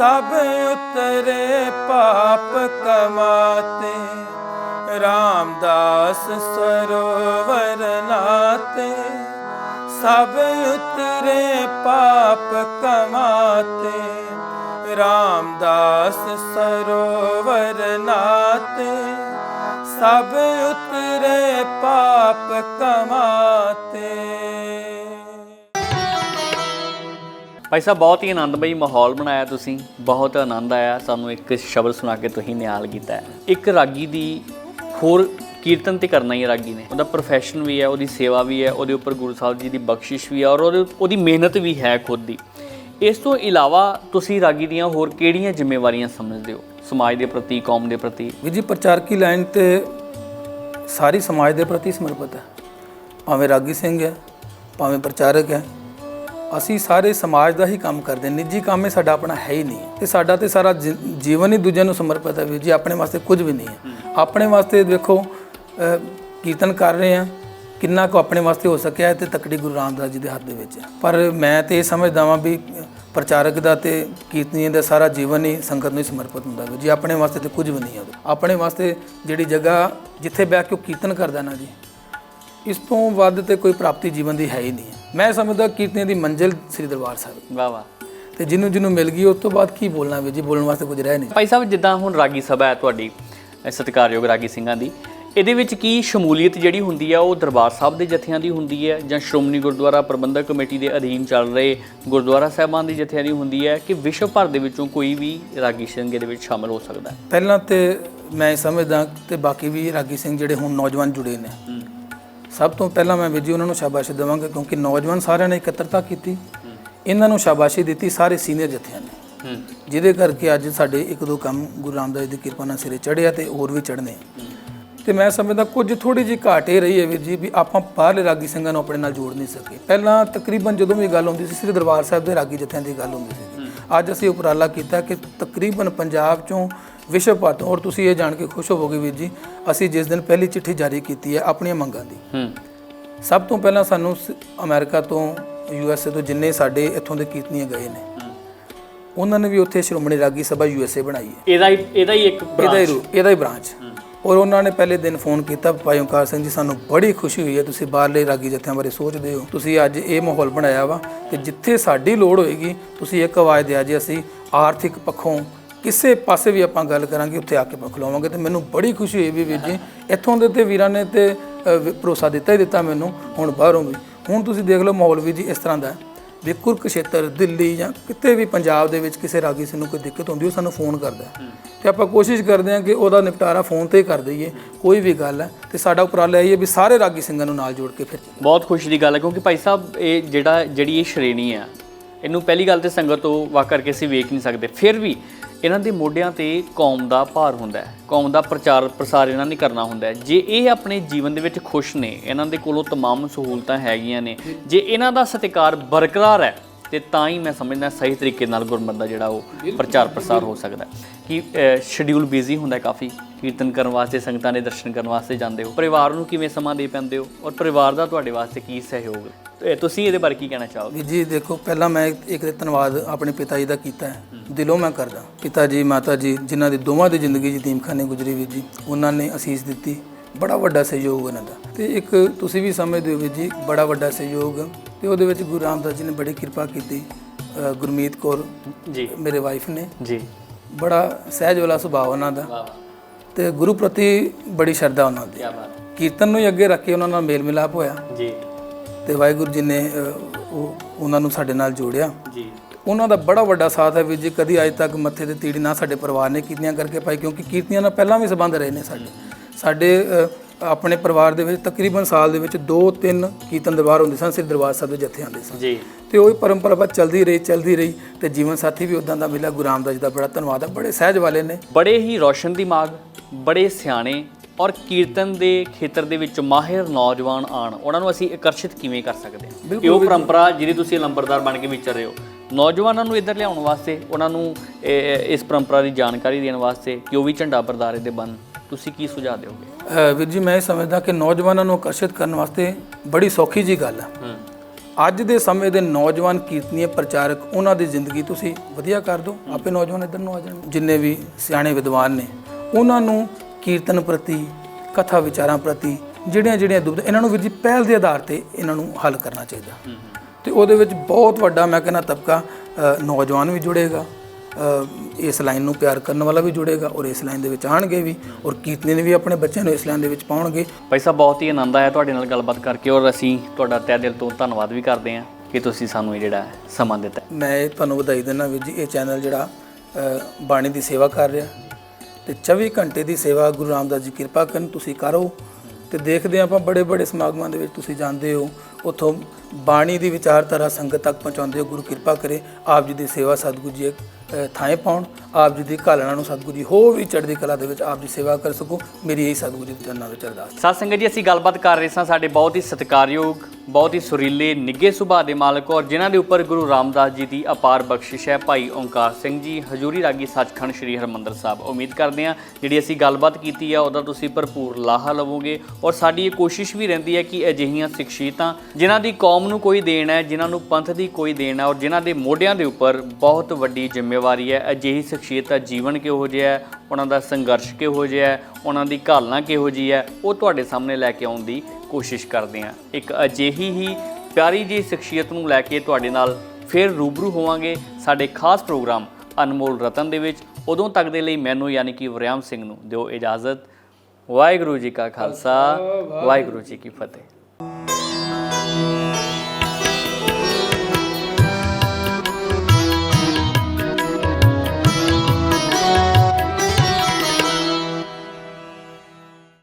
ਸਭ ਉਤਰੇ ਪਾਪ ਕਮਾਤੇ, ਰਾਮਦਾਸ ਸਰੋਵਰ ਨਾਤੇ, ਸਭ ਉਤਰੇ ਪਾਪ ਕਮਾਤੇ, ਰਾਮਦਾਸ ਸਰੋਵਰ ਨਾਤੇ, ਸਭ ਉਤਰੇ ਪਾਪ ਕਮਾਤੇ। ਭਾਈ ਸਾਹਿਬ, ਬਹੁਤ ਹੀ ਆਨੰਦਮਈ ਮਾਹੌਲ ਬਣਾਇਆ ਤੁਸੀਂ। ਬਹੁਤ ਆਨੰਦ ਆਇਆ। ਸਾਨੂੰ ਇੱਕ ਸ਼ਬਦ ਸੁਣਾ ਕੇ ਤੁਸੀਂ ਨਿਹਾਲ ਕੀਤਾ ਹੈ। ਇੱਕ ਰਾਗੀ ਦੀ ਹੋਰ ਕੀਰਤਨ ਤੇ ਕਰਨਾ ਹੀ ਹੈ ਰਾਗੀ ਨੇ। ਉਹਦਾ ਪ੍ਰੋਫੈਸ਼ਨ ਵੀ ਹੈ, ਉਹਦੀ ਸੇਵਾ ਵੀ ਹੈ, ਉਹਦੇ ਉੱਪਰ ਗੁਰੂ ਸਾਹਿਬ ਜੀ ਦੀ ਬਖਸ਼ਿਸ਼ ਵੀ ਹੈ ਔਰ ਉਹਦੇ- ਉਹਦੀ ਮਿਹਨਤ ਵੀ ਹੈ ਖੁਦ ਦੀ। ਇਸ ਤੋਂ ਇਲਾਵਾ ਤੁਸੀਂ ਰਾਗੀ ਦੀਆਂ ਹੋਰ ਕਿਹੜੀਆਂ ਜ਼ਿੰਮੇਵਾਰੀਆਂ ਸਮਝਦੇ ਹੋ? ਸਮਾਜ ਦੇ ਪ੍ਰਤੀ, ਕੌਮ ਦੇ ਪ੍ਰਤੀ? ਵੀਰ ਜੀ, ਪ੍ਰਚਾਰਕੀ ਲਾਈਨ ਤੇ ਸਾਰੀ ਸਮਾਜ ਦੇ ਪ੍ਰਤੀ ਸਮਰਪਿਤ ਹੈ। ਭਾਵੇਂ ਰਾਗੀ ਸਿੰਘ ਹੈ, ਭਾਵੇਂ ਪ੍ਰਚਾਰਕ ਹੈ ਅਸੀਂ ਸਾਰੇ ਸਮਾਜ ਦਾ ਹੀ ਕੰਮ ਕਰਦੇ ਨਿੱਜੀ ਕੰਮ ਇਹ ਸਾਡਾ ਆਪਣਾ ਹੈ ਹੀ ਨਹੀਂ। ਤੇ ਸਾਡਾ ਤੇ ਸਾਰਾ ਜੀ- ਜੀਵਨ ਹੀ ਦੂਜਿਆਂ ਨੂੰ ਸਮਰਪਿਤ ਹੈ ਵੀ ਜੀ, ਆਪਣੇ ਵਾਸਤੇ ਕੁਝ ਵੀ ਨਹੀਂ ਹੈ। ਆਪਣੇ ਵਾਸਤੇ ਦੇਖੋ ਕੀਰਤਨ ਕਰ ਰਹੇ ਹਾਂ। ਕਿੰਨਾ ਕੁ ਆਪਣੇ ਵਾਸਤੇ ਹੋ ਸਕਿਆ ਹੈ ਤੇ ਤਕੜੀ ਗੁਰੂ ਰਾਮਦਾਸ ਜੀ ਦੇ ਹੱਥ ਦੇ ਵਿੱਚ ਹੈ। ਪਰ ਮੈਂ ਤੇ ਇਹ ਸਮਝਦਾ ਵਾਂ ਵੀ ਪ੍ਰਚਾਰਕ ਦਾ ਤੇ ਕੀਰਤਨੀਏ ਦਾ ਸਾਰਾ ਜੀਵਨ ਹੀ ਸੰਗਤ ਨੂੰ ਹੀ ਸਮਰਪਿਤ ਹੁੰਦਾ ਹੈ ਜੀ। ਆਪਣੇ ਵਾਸਤੇ ਤੇ ਕੁਝ ਵੀ ਨਹੀਂ ਹੈ ਆਪਣੇ ਵਾਸਤੇ ਜਿਹੜੀ ਜਗ੍ਹਾ ਜਿੱਥੇ ਬਹਿ ਕੇ ਉਹ ਕੀਰਤਨ ਕਰਦਾ ਨਾ ਜੀ, ਇਸ ਤੋਂ ਵੱਧ ਤੇ ਕੋਈ ਪ੍ਰਾਪਤੀ ਜੀਵਨ ਦੀ ਹੈ ਹੀ ਨਹੀਂ ਹੈ। ਮੈਂ ਸਮਝਦਾ ਕੀਰਤਨੀਏ ਦੀ ਮੰਜ਼ਿਲ ਸ੍ਰੀ ਦਰਬਾਰ ਸਾਹਿਬ। ਵਾਹ ਵਾਹ। ਤੇ ਜਿਹਨੂੰ ਜਿਹਨੂੰ ਮਿਲ ਗਈ ਉਸ ਤੋਂ ਬਾਅਦ ਕੀ ਬੋਲਣਾ ਵੀ ਜੀ? ਬੋਲਣ ਵਾਸਤੇ ਕੁਝ ਰਹਿ ਨਹੀਂ। ਭਾਈ ਸਾਹਿਬ ਜਿੱਦਾਂ ਹੁਣ ਰਾਗੀ ਸਭਾ ਹੈ ਤੁਹਾਡੀ ਸਤਿਕਾਰਯੋਗ ਰਾਗੀ ਸਿੰਘਾਂ ਦੀ ਇਹਦੇ ਵਿੱਚ ਕੀ ਸ਼ਮੂਲੀਅਤ ਜਿਹੜੀ ਹੁੰਦੀ ਹੈ ਉਹ ਦਰਬਾਰ ਸਾਹਿਬ ਦੇ ਜਥਿਆਂ ਦੀ ਹੁੰਦੀ ਹੈ ਜਾਂ ਸ਼੍ਰੋਮਣੀ ਗੁਰਦੁਆਰਾ ਪ੍ਰਬੰਧਕ ਕਮੇਟੀ ਦੇ ਅਧੀਨ ਚੱਲ ਰਹੇ ਗੁਰਦੁਆਰਾ ਸਾਹਿਬਾਨ ਦੀ ਜਥਿਆਂ ਦੀ ਹੁੰਦੀ ਹੈ ਕਿ ਵਿਸ਼ਵ ਭਰ ਦੇ ਵਿੱਚੋਂ ਕੋਈ ਵੀ ਰਾਗੀ ਸਿੰਘ ਇਹਦੇ ਵਿੱਚ ਸ਼ਾਮਲ ਹੋ ਸਕਦਾ ਹੈ? ਪਹਿਲਾਂ ਤੇ ਮੈਂ ਸਮਝਦਾ ਤੇ ਬਾਕੀ ਵੀ ਰਾਗੀ ਸਿੰਘ ਜਿਹੜੇ ਹੁਣ ਨੌਜਵਾਨ ਜੁੜੇ ਨੇ ਸਭ ਤੋਂ ਪਹਿਲਾਂ ਮੈਂ ਵੀ ਜੀ ਉਹਨਾਂ ਨੂੰ ਸ਼ਾਬਾਸ਼ ਦੇਵਾਂਗਾ ਕਿਉਂਕਿ ਨੌਜਵਾਨ ਸਾਰਿਆਂ ਨੇ ਇਕੱਤਰਤਾ ਕੀਤੀ। ਇਹਨਾਂ ਨੂੰ ਸ਼ਾਬਾਸ਼ੀ ਦਿੱਤੀ ਸਾਰੇ ਸੀਨੀਅਰ ਜਥਿਆਂ ਨੇ। ਜਿਹਦੇ ਕਰਕੇ ਅੱਜ ਸਾਡੇ ਇੱਕ ਦੋ ਕੰਮ ਗੁਰੂ ਰਾਮਦਾਸ ਦੀ ਕਿਰਪਾ ਨਾਲ ਸਿਰੇ ਚੜ੍ਹਿਆ ਤੇ ਹੋਰ ਵੀ ਚੜ੍ਹਨੇ। ਤੇ ਮੈਂ ਸਮਝਦਾ ਕੁਝ ਥੋੜੀ ਜਿਹੀ ਘਾਟ ਇਹ ਰਹੀ ਹੈ ਵੀਰ ਜੀ ਵੀ ਆਪਾਂ ਬਾਹਰਲੇ ਰਾਗੀ ਸਿੰਘਾਂ ਨੂੰ ਆਪਣੇ ਨਾਲ ਜੋੜ ਨਹੀਂ ਸਕੇ। ਪਹਿਲਾਂ ਤਕਰੀਬਨ ਜਦੋਂ ਵੀ ਗੱਲ ਹੁੰਦੀ ਸੀ ਸ੍ਰੀ ਦਰਬਾਰ ਸਾਹਿਬ ਦੇ ਰਾਗੀ ਜਥਿਆਂ ਦੀ ਗੱਲ ਹੁੰਦੀ ਸੀ। ਅੱਜ ਅਸੀਂ ਉਪਰਾਲਾ ਕੀਤਾ ਕਿ ਤਕਰੀਬਨ ਪੰਜਾਬ ਚੋਂ ਵਿਸ਼ਵ ਭਰ ਤੋਂ। ਔਰ ਤੁਸੀਂ ਇਹ ਜਾਣ ਕੇ ਖੁਸ਼ ਹੋਵੋਗੇ ਵੀਰ ਜੀ ਅਸੀਂ ਜਿਸ ਦਿਨ ਪਹਿਲੀ ਚਿੱਠੀ ਜਾਰੀ ਕੀਤੀ ਹੈ ਆਪਣੀਆਂ ਮੰਗਾਂ ਦੀ। ਹੂੰ। ਸਭ ਤੋਂ ਪਹਿਲਾਂ ਸਾਨੂੰ ਅਮਰੀਕਾ ਤੋਂ ਯੂ ਐਸ ਏ ਤੋਂ ਜਿੰਨੇ ਸਾਡੇ ਇੱਥੋਂ ਦੇ ਕੀਰਤਨੀਏ ਗਏ ਨੇ ਉਹਨਾਂ ਨੇ ਵੀ ਉੱਥੇ ਸ਼੍ਰੋਮਣੀ ਰਾਗੀ ਸਭਾ ਯੂ ਐਸ ਏ ਬਣਾਈ ਹੈ। ਇਹਦਾ ਹੀ ਇਹਦਾ ਹੀ ਇੱਕ ਇਹਦਾ ਹੀ ਰੂ- ਇਹਦਾ ਹੀ ਬ੍ਰਾਂਚ ਔਰ ਉਹਨਾਂ ਨੇ ਪਹਿਲੇ ਦਿਨ ਫੋਨ ਕੀਤਾ ਭਾਈ ਓਂਕਾਰ ਸਿੰਘ ਜੀ ਸਾਨੂੰ ਬੜੀ ਖੁਸ਼ੀ ਹੋਈ ਹੈ ਤੁਸੀਂ ਬਾਹਰਲੇ ਰਾਗੀ ਜਥਿਆਂ ਬਾਰੇ ਸੋਚਦੇ ਹੋ। ਤੁਸੀਂ ਅੱਜ ਇਹ ਮਾਹੌਲ ਬਣਾਇਆ ਵਾ ਕਿ ਜਿੱਥੇ ਸਾਡੀ ਲੋੜ ਹੋਏਗੀ ਤੁਸੀਂ ਇੱਕ ਆਵਾਜ਼ ਦਿਆ ਜੀ ਅਸੀਂ ਆਰਥਿਕ ਪੱਖੋਂ ਕਿਸੇ ਪਾਸੇ ਵੀ ਆਪਾਂ ਗੱਲ ਕਰਾਂਗੇ, ਉੱਥੇ ਆ ਕੇ ਪਖਲਾਵਾਂਗੇ ਤੇ ਮੈਨੂੰ ਬੜੀ ਖੁਸ਼ੀ ਹੋਈ ਵੀ ਵੀਰ ਜੀ, ਇੱਥੋਂ ਦੇ ਤੇ ਵੀਰਾਂ ਨੇ ਤੇ ਭਰੋਸਾ ਦਿੱਤਾ ਹੀ ਦਿੱਤਾ ਮੈਨੂੰ, ਹੁਣ ਬਾਹਰੋਂ ਵੀ। ਹੁਣ ਤੁਸੀਂ ਦੇਖ ਲਓ ਮਾਹੌਲ ਵੀ ਜੀ ਇਸ ਤਰ੍ਹਾਂ ਦਾ ਵੀ ਕੁਰਕਸ਼ੇਤਰ ਦਿੱਲੀ ਜਾਂ ਕਿਤੇ ਵੀ ਪੰਜਾਬ ਦੇ ਵਿੱਚ ਕਿਸੇ ਰਾਗੀ ਸਿੰਘ ਨੂੰ ਕੋਈ ਦਿੱਕਤ ਹੁੰਦੀ, ਉਹ ਸਾਨੂੰ ਫੋਨ ਕਰਦਾ ਹੈ। ਤੇ ਆਪਾਂ ਕੋਸ਼ਿਸ਼ ਕਰਦੇ ਹਾਂ ਕਿ ਉਹਦਾ ਨਿਪਟਾਰਾ ਫੋਨ ਤੇ ਹੀ ਕਰ ਦਈਏ, ਕੋਈ ਵੀ ਗੱਲ ਹੈ। ਤੇ ਸਾਡਾ ਉਪਰਾਲਾ ਇਹ ਹੈ ਵੀ ਸਾਰੇ ਰਾਗੀ ਸਿੰਘਾਂ ਨੂੰ ਨਾਲ ਜੋੜ ਕੇ ਫਿਰ ਬਹੁਤ ਖੁਸ਼ੀ ਦੀ ਗੱਲ ਹੈ, ਕਿਉਂਕਿ ਭਾਈ ਸਾਹਿਬ, ਇਹ ਜਿਹੜਾ, ਜਿਹੜੀ ਇਹ ਸ਼੍ਰੇਣੀ ਆ, ਇਹਨੂੰ ਪਹਿਲੀ ਗੱਲ ਤੇ ਸੰਗਤ ਤੋਂ ਵਾ ਕਰਕੇ ਅਸੀਂ ਵੇਖ ਨਹੀਂ ਸਕਦੇ। ਫਿਰ ਵੀ ਇਹਨਾਂ ਦੇ ਮੋਢਿਆਂ ਤੇ ਕੌਮ ਦਾ ਭਾਰ ਹੁੰਦਾ ਹੈ। ਕੌਮ ਦਾ ਪ੍ਰਚਾਰ, ਪ੍ਰਸਾਰ ਇਹਨਾਂ ਨੇ ਕਰਨਾ ਹੁੰਦਾ ਹੈ। ਜੇ ਇਹ ਆਪਣੇ ਜੀਵਨ ਦੇ ਵਿੱਚ ਖੁਸ਼ ਨੇ, ਇਹਨਾਂ ਦੇ ਕੋਲੋਂ ਤਮਾਮ ਸਹੂਲਤਾਂ ਹੈਗੀਆਂ ਨੇ, ਜੇ ਇਹਨਾਂ ਦਾ ਸਤਿਕਾਰ ਬਰਕਰਾਰ ਹੈ, ਤੇ ਤਾਂ ਹੀ ਮੈਂ ਸਮਝਦਾ ਸਹੀ ਤਰੀਕੇ ਨਾਲ ਗੁਰਮਤਿ ਦਾ ਜਿਹੜਾ ਉਹ ਪ੍ਰਚਾਰ ਪ੍ਰਸਾਰ ਹੋ ਸਕਦਾ ਕਿ ਸ਼ਡਿਊਲ ਬਿਜ਼ੀ ਹੁੰਦਾ ਕਾਫੀ। ਕੀਰਤਨ ਕਰਨ ਵਾਸਤੇ ਸੰਗਤਾਂ ਦੇ ਦਰਸ਼ਨ ਕਰਨ ਵਾਸਤੇ ਜਾਂਦੇ ਹੋ। ਪਰਿਵਾਰ ਨੂੰ ਕਿਵੇਂ ਸਮਾਂ ਦੇ ਪੈਂਦੇ ਹੋ? ਔਰ ਪਰਿਵਾਰ ਦਾ ਤੁਹਾਡੇ ਵਾਸਤੇ ਕੀ ਸਹਿਯੋਗ? ਹੈ ਤੁਸੀਂ ਇਹਦੇ ਬਾਰੇ ਕੀ ਕਹਿਣਾ ਚਾਹੋਗੇ? ਜੀ ਦੇਖੋ ਪਹਿਲਾਂ ਮੈਂ ਇੱਕ ਤੇ ਧੰਨਵਾਦ ਆਪਣੇ ਪਿਤਾ ਜੀ ਦਾ ਕੀਤਾ ਹੈ। ਦਿਲੋਂ ਮੈਂ ਕਰਦਾ। ਪਿਤਾ ਜੀ ਮਾਤਾ ਜੀ ਜਿਨ੍ਹਾਂ ਦੀ ਦੋਵਾਂ ਦੀ ਜ਼ਿੰਦਗੀ ਯਤੀਮਖਾਨੇ ਗੁਜ਼ਰੀ ਵੀ ਜੀ ਉਹਨਾਂ ਨੇ ਅਸੀਸ ਦਿੱਤੀ। ਬੜਾ ਵੱਡਾ ਸਹਿਯੋਗ ਉਹਨਾਂ ਦਾ। ਤੇ ਇੱਕ ਤੁਸੀਂ ਵੀ ਸਮਝਦੇ ਹੋ ਵੀ ਜੀ ਬੜਾ ਵੱਡਾ ਸਹਿਯੋਗ। ਤੇ ਉਹਦੇ ਵਿੱਚ ਗੁਰੂ ਰਾਮਦਾਸ ਜੀ ਨੇ ਬੜੀ ਕਿਰਪਾ ਕੀਤੀ ਗੁਰਮੀਤ ਕੌਰ ਜੀ। ਮੇਰੇ ਵਾਈਫ ਨੇ। ਜੀ। ਬੜਾ ਸਹਿਜ ਵਾਲਾ ਸੁਭਾਅ ਉਹਨਾਂ ਦਾ। ਤੇ ਗੁਰੂ ਪ੍ਰਤੀ ਬੜੀ ਸ਼ਰਧਾ ਉਹਨਾਂ ਦੀ। ਕੀ ਬਾਤ। ਕੀਰਤਨ ਨੂੰ ਹੀ ਅੱਗੇ ਰੱਖ ਕੇ ਉਹਨਾਂ ਨਾਲ ਮੇਲ ਮਿਲਾਪ ਹੋਇਆ। ਜੀ। ਤੇ ਵਾਹਿਗੁਰੂ ਜੀ ਨੇ ਉਹਨਾਂ ਨੂੰ ਸਾਡੇ ਨਾਲ ਜੋੜਿਆ। ਜੀ। ਉਹਨਾਂ ਦਾ ਬੜਾ ਵੱਡਾ ਸਾਥ ਹੈ ਵੀ ਜੀ ਕਦੀ ਅੱਜ ਤੱਕ ਮੱਥੇ ਤੇ ਤੀੜੀ ਨਾ ਸਾਡੇ ਪਰਿਵਾਰ ਨੇ ਕੀਤੀਆਂ ਕਰਕੇ ਪਾਈ ਕਿਉਂਕਿ ਕੀਰਤੀਆਂ ਨਾਲ ਪਹਿਲਾਂ ਵੀ ਸੰਬੰਧ ਰਹੇ ਨੇ ਸਾਡੇ। ਸਾਡੇ ਆਪਣੇ ਪਰਿਵਾਰ ਦੇ ਵਿੱਚ ਤਕਰੀਬਨ ਸਾਲ ਦੇ ਵਿੱਚ 2-3 ਕੀਰਤਨ ਦਰਬਾਰ ਹੁੰਦੇ ਸਨ ਸਿਰ ਦਰਬਾਰ ਸਾਹਿਬ ਦੇ ਜਥੇ ਆਉਂਦੇ ਸਨ। ਜੀ। ਤੇ ਉਹ ਪਰੰਪਰਾ ਬਸ ਚੱਲਦੀ ਰਹੀ ਚੱਲਦੀ ਰਹੀ ਤੇ ਜੀਵਨ ਸਾਥੀ ਵੀ ਉਦਾਂ ਦਾ ਮਿਲਿਆ ਗੁਰੂ ਰਾਮਦਾਸ ਜੀ ਦਾ ਬੜਾ ਧੰਨਵਾਦ ਹੈ ਬੜੇ ਸਹਿਜ ਵਾਲੇ ਨੇ। ਬੜੇ ਹੀ ਰੌਸ਼ਨ ਦਿਮਾਗ ਬੜੇ ਸਿਆਣੇ ਔਰ ਕੀਰਤਨ ਦੇ ਖੇਤਰ ਦੇ ਵਿੱਚ ਮਾਹਿਰ ਨੌਜਵਾਨ ਆਣ ਉਹਨਾਂ ਨੂੰ ਅਸੀਂ ਆਕਰਸ਼ਿਤ ਕਿਵੇਂ ਕਰ ਸਕਦੇ ਹਾਂ? ਇਹ ਉਹ ਪਰੰਪਰਾ ਜਿਹਦੀ ਤੁਸੀਂ ਲੰਬਰਦਾਰ ਬਣ ਕੇ ਵਿਚਰ ਰਹੇ ਹੋ। ਨੌਜਵਾਨਾਂ ਨੂੰ ਇੱਧਰ ਲਿਆਉਣ ਵਾਸਤੇ ਉਹਨਾਂ ਨੂੰ ਇਸ ਪਰੰਪਰਾ ਦੀ ਜਾਣਕਾਰੀ ਦੇਣ ਵਾਸਤੇ ਕਿ ਉਹ ਵੀ ਝੰਡਾ ਬਰਦਾਰੇ ਦੇ ਬਣ ਤੁਸੀਂ ਕੀ ਸੁਝਾਅ ਦਿਓਗੇ? ਵੀਰ ਜੀ ਮੈਂ ਇਹ ਸਮਝਦਾ ਕਿ ਨੌਜਵਾਨਾਂ ਨੂੰ ਆਕਰਸ਼ਿਤ ਕਰਨ ਵਾਸਤੇ ਬੜੀ ਸੌਖੀ ਜੀ ਗੱਲ ਹੂੰ। ਅੱਜ ਦੇ ਸਮੇਂ ਦੇ ਨੌਜਵਾਨ ਕੀਰਤਨੀਏ ਪ੍ਰਚਾਰਕ ਉਹਨਾਂ ਦੀ ਜ਼ਿੰਦਗੀ ਤੁਸੀਂ ਵਧੀਆ ਕਰ ਦਿਓ। ਆਪੇ ਨੌਜਵਾਨ ਇੱਧਰ ਨੂੰ ਆ ਜਾਣ ਜਿੰਨੇ ਵੀ ਸਿਆਣੇ ਵਿਦਵਾਨ ਨੇ ਉਹਨਾਂ ਨੂੰ ਕੀਰਤਨ ਪ੍ਰਤੀ ਕਥਾ ਵਿਚਾਰਾਂ ਪ੍ਰਤੀ ਜਿਹੜੀਆਂ ਜਿਹੜੀਆਂ ਦੁਬਿਧਾ ਇਹਨਾਂ ਨੂੰ ਵੀਰ ਜੀ ਪਹਿਲ ਦੇ ਆਧਾਰ ਤੇ ਇਹਨਾਂ ਨੂੰ ਹੱਲ ਕਰਨਾ ਚਾਹੀਦਾ। ਤੇ ਉਹਦੇ ਵਿੱਚ ਬਹੁਤ ਵੱਡਾ ਮੈਂ ਕਹਿੰਦਾ ਤਬਕਾ ਨੌਜਵਾਨ ਵੀ ਜੁੜੇਗਾ। ਇਸ ਲਾਈਨ ਨੂੰ ਪਿਆਰ ਕਰਨ ਵਾਲਾ ਵੀ ਜੁੜੇਗਾ ਔਰ ਇਸ ਲਾਈਨ ਦੇ ਵਿੱਚ ਆਣਗੇ ਵੀ ਔਰ ਕੀਰਤਨੀ ਨੇ ਵੀ ਆਪਣੇ ਬੱਚਿਆਂ ਨੂੰ ਇਸ ਲਾਈਨ ਦੇ ਵਿੱਚ ਪਾਉਣਗੇ। ਭਾਈ ਸਾਹਿਬ ਬਹੁਤ ਹੀ ਆਨੰਦ ਆਇਆ ਤੁਹਾਡੇ ਨਾਲ ਗੱਲਬਾਤ ਕਰਕੇ ਔਰ ਅਸੀਂ ਤੁਹਾਡਾ ਤਹਿ ਦਿਲ ਤੋਂ ਧੰਨਵਾਦ ਵੀ ਕਰਦੇ ਹਾਂ ਕਿ ਤੁਸੀਂ ਸਾਨੂੰ ਇਹ ਜਿਹੜਾ ਸਮਾਂ ਦਿੱਤਾ। ਮੈਂ ਤੁਹਾਨੂੰ ਵਧਾਈ ਦਿੰਦਾ ਵੀਰ ਜੀ ਇਹ ਚੈਨਲ ਜਿਹੜਾ ਬਾਣੀ ਦੀ ਸੇਵਾ ਕਰ ਰਿਹਾ ਤੇ 24 ਘੰਟੇ ਦੀ ਸੇਵਾ ਗੁਰੂ ਰਾਮਦਾਸ ਜੀ ਕਿਰਪਾ ਕਰਨ ਤੁਸੀਂ ਕਰੋ ਤੇ ਦੇਖਦੇ ਆਪਾਂ ਬੜੇ ਬੜੇ ਸਮਾਗਮਾਂ ਦੇ ਵਿੱਚ ਤੁਸੀਂ ਜਾਂਦੇ ਹੋ। ਉਥੋਂ ਬਾਣੀ ਦੀ ਵਿਚਾਰਧਾਰਾ ਸੰਗਤ ਤੱਕ ਪਹੁੰਚਾਉਂਦੇ ਹੋ ਗੁਰੂ ਕਿਰਪਾ ਕਰੇ, ਆਪ ਜੀ ਦੀ ਸੇਵਾ ਸਤਿਗੁਰੂ ਜੀ ਥਾਂ ਪਾਉਣ, ਆਪ ਜੀ ਦੀ ਘਾਲਣਾ ਨੂੰ ਸਤਿਗੁਰੂ ਜੀ ਹੋਰ ਵੀ ਚੜ੍ਹਦੀ ਕਲਾ ਦੇ ਵਿੱਚ ਆਪ ਜੀ ਸੇਵਾ ਕਰ ਸਕੋ। ਮੇਰੀ ਇਹੀ ਸਤਿਗੁਰੂ ਜੀ ਦੇ ਚਰਨਾਂ ਵਿੱਚ ਅਰਦਾਸ। ਸਾਧ ਸੰਗਤ ਜੀ, ਅਸੀਂ ਗੱਲਬਾਤ ਕਰ ਰਹੇ ਸਾਂ ਸਾਡੇ ਬਹੁਤ ਹੀ ਸਤਿਕਾਰਯੋਗ, ਬਹੁਤ ਹੀ ਸੁਰੀਲੇ, ਨਿੱਘੇ ਸੁਭਾਅ ਦੇ ਮਾਲਕ ਔਰ ਜਿਨ੍ਹਾਂ ਦੇ ਉੱਪਰ ਗੁਰੂ ਰਾਮਦਾਸ ਜੀ ਦੀ ਅਪਾਰ ਬਖਸ਼ਿਸ਼ ਹੈ, ਭਾਈ ਓੰਕਾਰ ਸਿੰਘ ਜੀ, ਹਜੂਰੀ ਰਾਗੀ ਸੱਚਖੰਡ ਸ੍ਰੀ ਹਰਮੰਦਰ ਸਾਹਿਬ। ਉਮੀਦ ਕਰਦੇ ਹਾਂ ਜਿਹੜੀ ਅਸੀਂ ਗੱਲਬਾਤ ਕੀਤੀ ਹੈ ਉਹਦਾ ਤੁਸੀਂ ਭਰਪੂਰ ਲਾਹਾ ਲਵੋਗੇ ਔਰ ਸਾਡੀ ਇਹ ਕੋਸ਼ਿਸ਼ ਵੀ ਰਹਿੰਦੀ ਹੈ ਕਿ ਅਜਿਹੀਆਂ ਸਿੱਖਸ਼ੀਤਾਂ ਜਿਨ੍ਹਾਂ ਦੀ ਕੌਮ ਨੂੰ ਕੋਈ ਦੇਣ ਹੈ ਜਿਨ੍ਹਾਂ ਨੂੰ ਪੰਥ ਦੀ ਕੋਈ ਦੇਣ ਹੈ ਔਰ ਜਿਨ੍ਹਾਂ ਦੇ ਮੋਢਿਆਂ ਦੇ ਉੱਪਰ ਬਹੁਤ ਵੱਡੀ ਜ਼ਿੰਮੇਵਾਰੀ ਹੈ। ਅਜਿਹੀ ਸਿੱਖਸ਼ੀਅਤ ਦਾ ਜੀਵਨ ਕਿਹੋ ਜਿਹਾ ਹੈ? ਉਹਨਾਂ ਦਾ ਸੰਘਰਸ਼ ਕਿਹੋ ਜਿਹਾ ਹੈ? ਉਹਨਾਂ ਦੀ ਘਾਲਣਾ ਕਿਹੋ ਜਿਹੀ ਹੈ? ਉਹ ਤੁਹਾਡੇ ਸਾਹਮਣੇ ਲੈ ਕੇ ਆਉਣ ਦੀ ਕੋਸ਼ਿਸ਼ ਕਰਦੇ ਹਾਂ। ਇੱਕ ਅਜਿਹੀ ਹੀ ਪਿਆਰੀ ਜਿਹੀ ਸ਼ਖਸੀਅਤ ਨੂੰ ਲੈ ਕੇ ਤੁਹਾਡੇ ਨਾਲ ਫਿਰ ਰੂਬਰੂ ਹੋਵਾਂਗੇ। ਸਾਡੇ ਖਾਸ ਪ੍ਰੋਗਰਾਮ ਅਨਮੋਲ ਰਤਨ ਦੇ ਵਿੱਚ। ਉਦੋਂ ਤੱਕ ਦੇ ਲਈ ਮੈਨੂੰ ਯਾਨੀ ਕਿ ਵਰਿਆਮ ਸਿੰਘ ਨੂੰ ਦਿਓ ਇਜਾਜ਼ਤ। ਵਾਹਿਗੁਰੂ ਜੀ ਕਾ ਖਾਲਸਾ ਵਾਹਿਗੁਰੂ ਜੀ ਕੀ ਫਤਿਹ।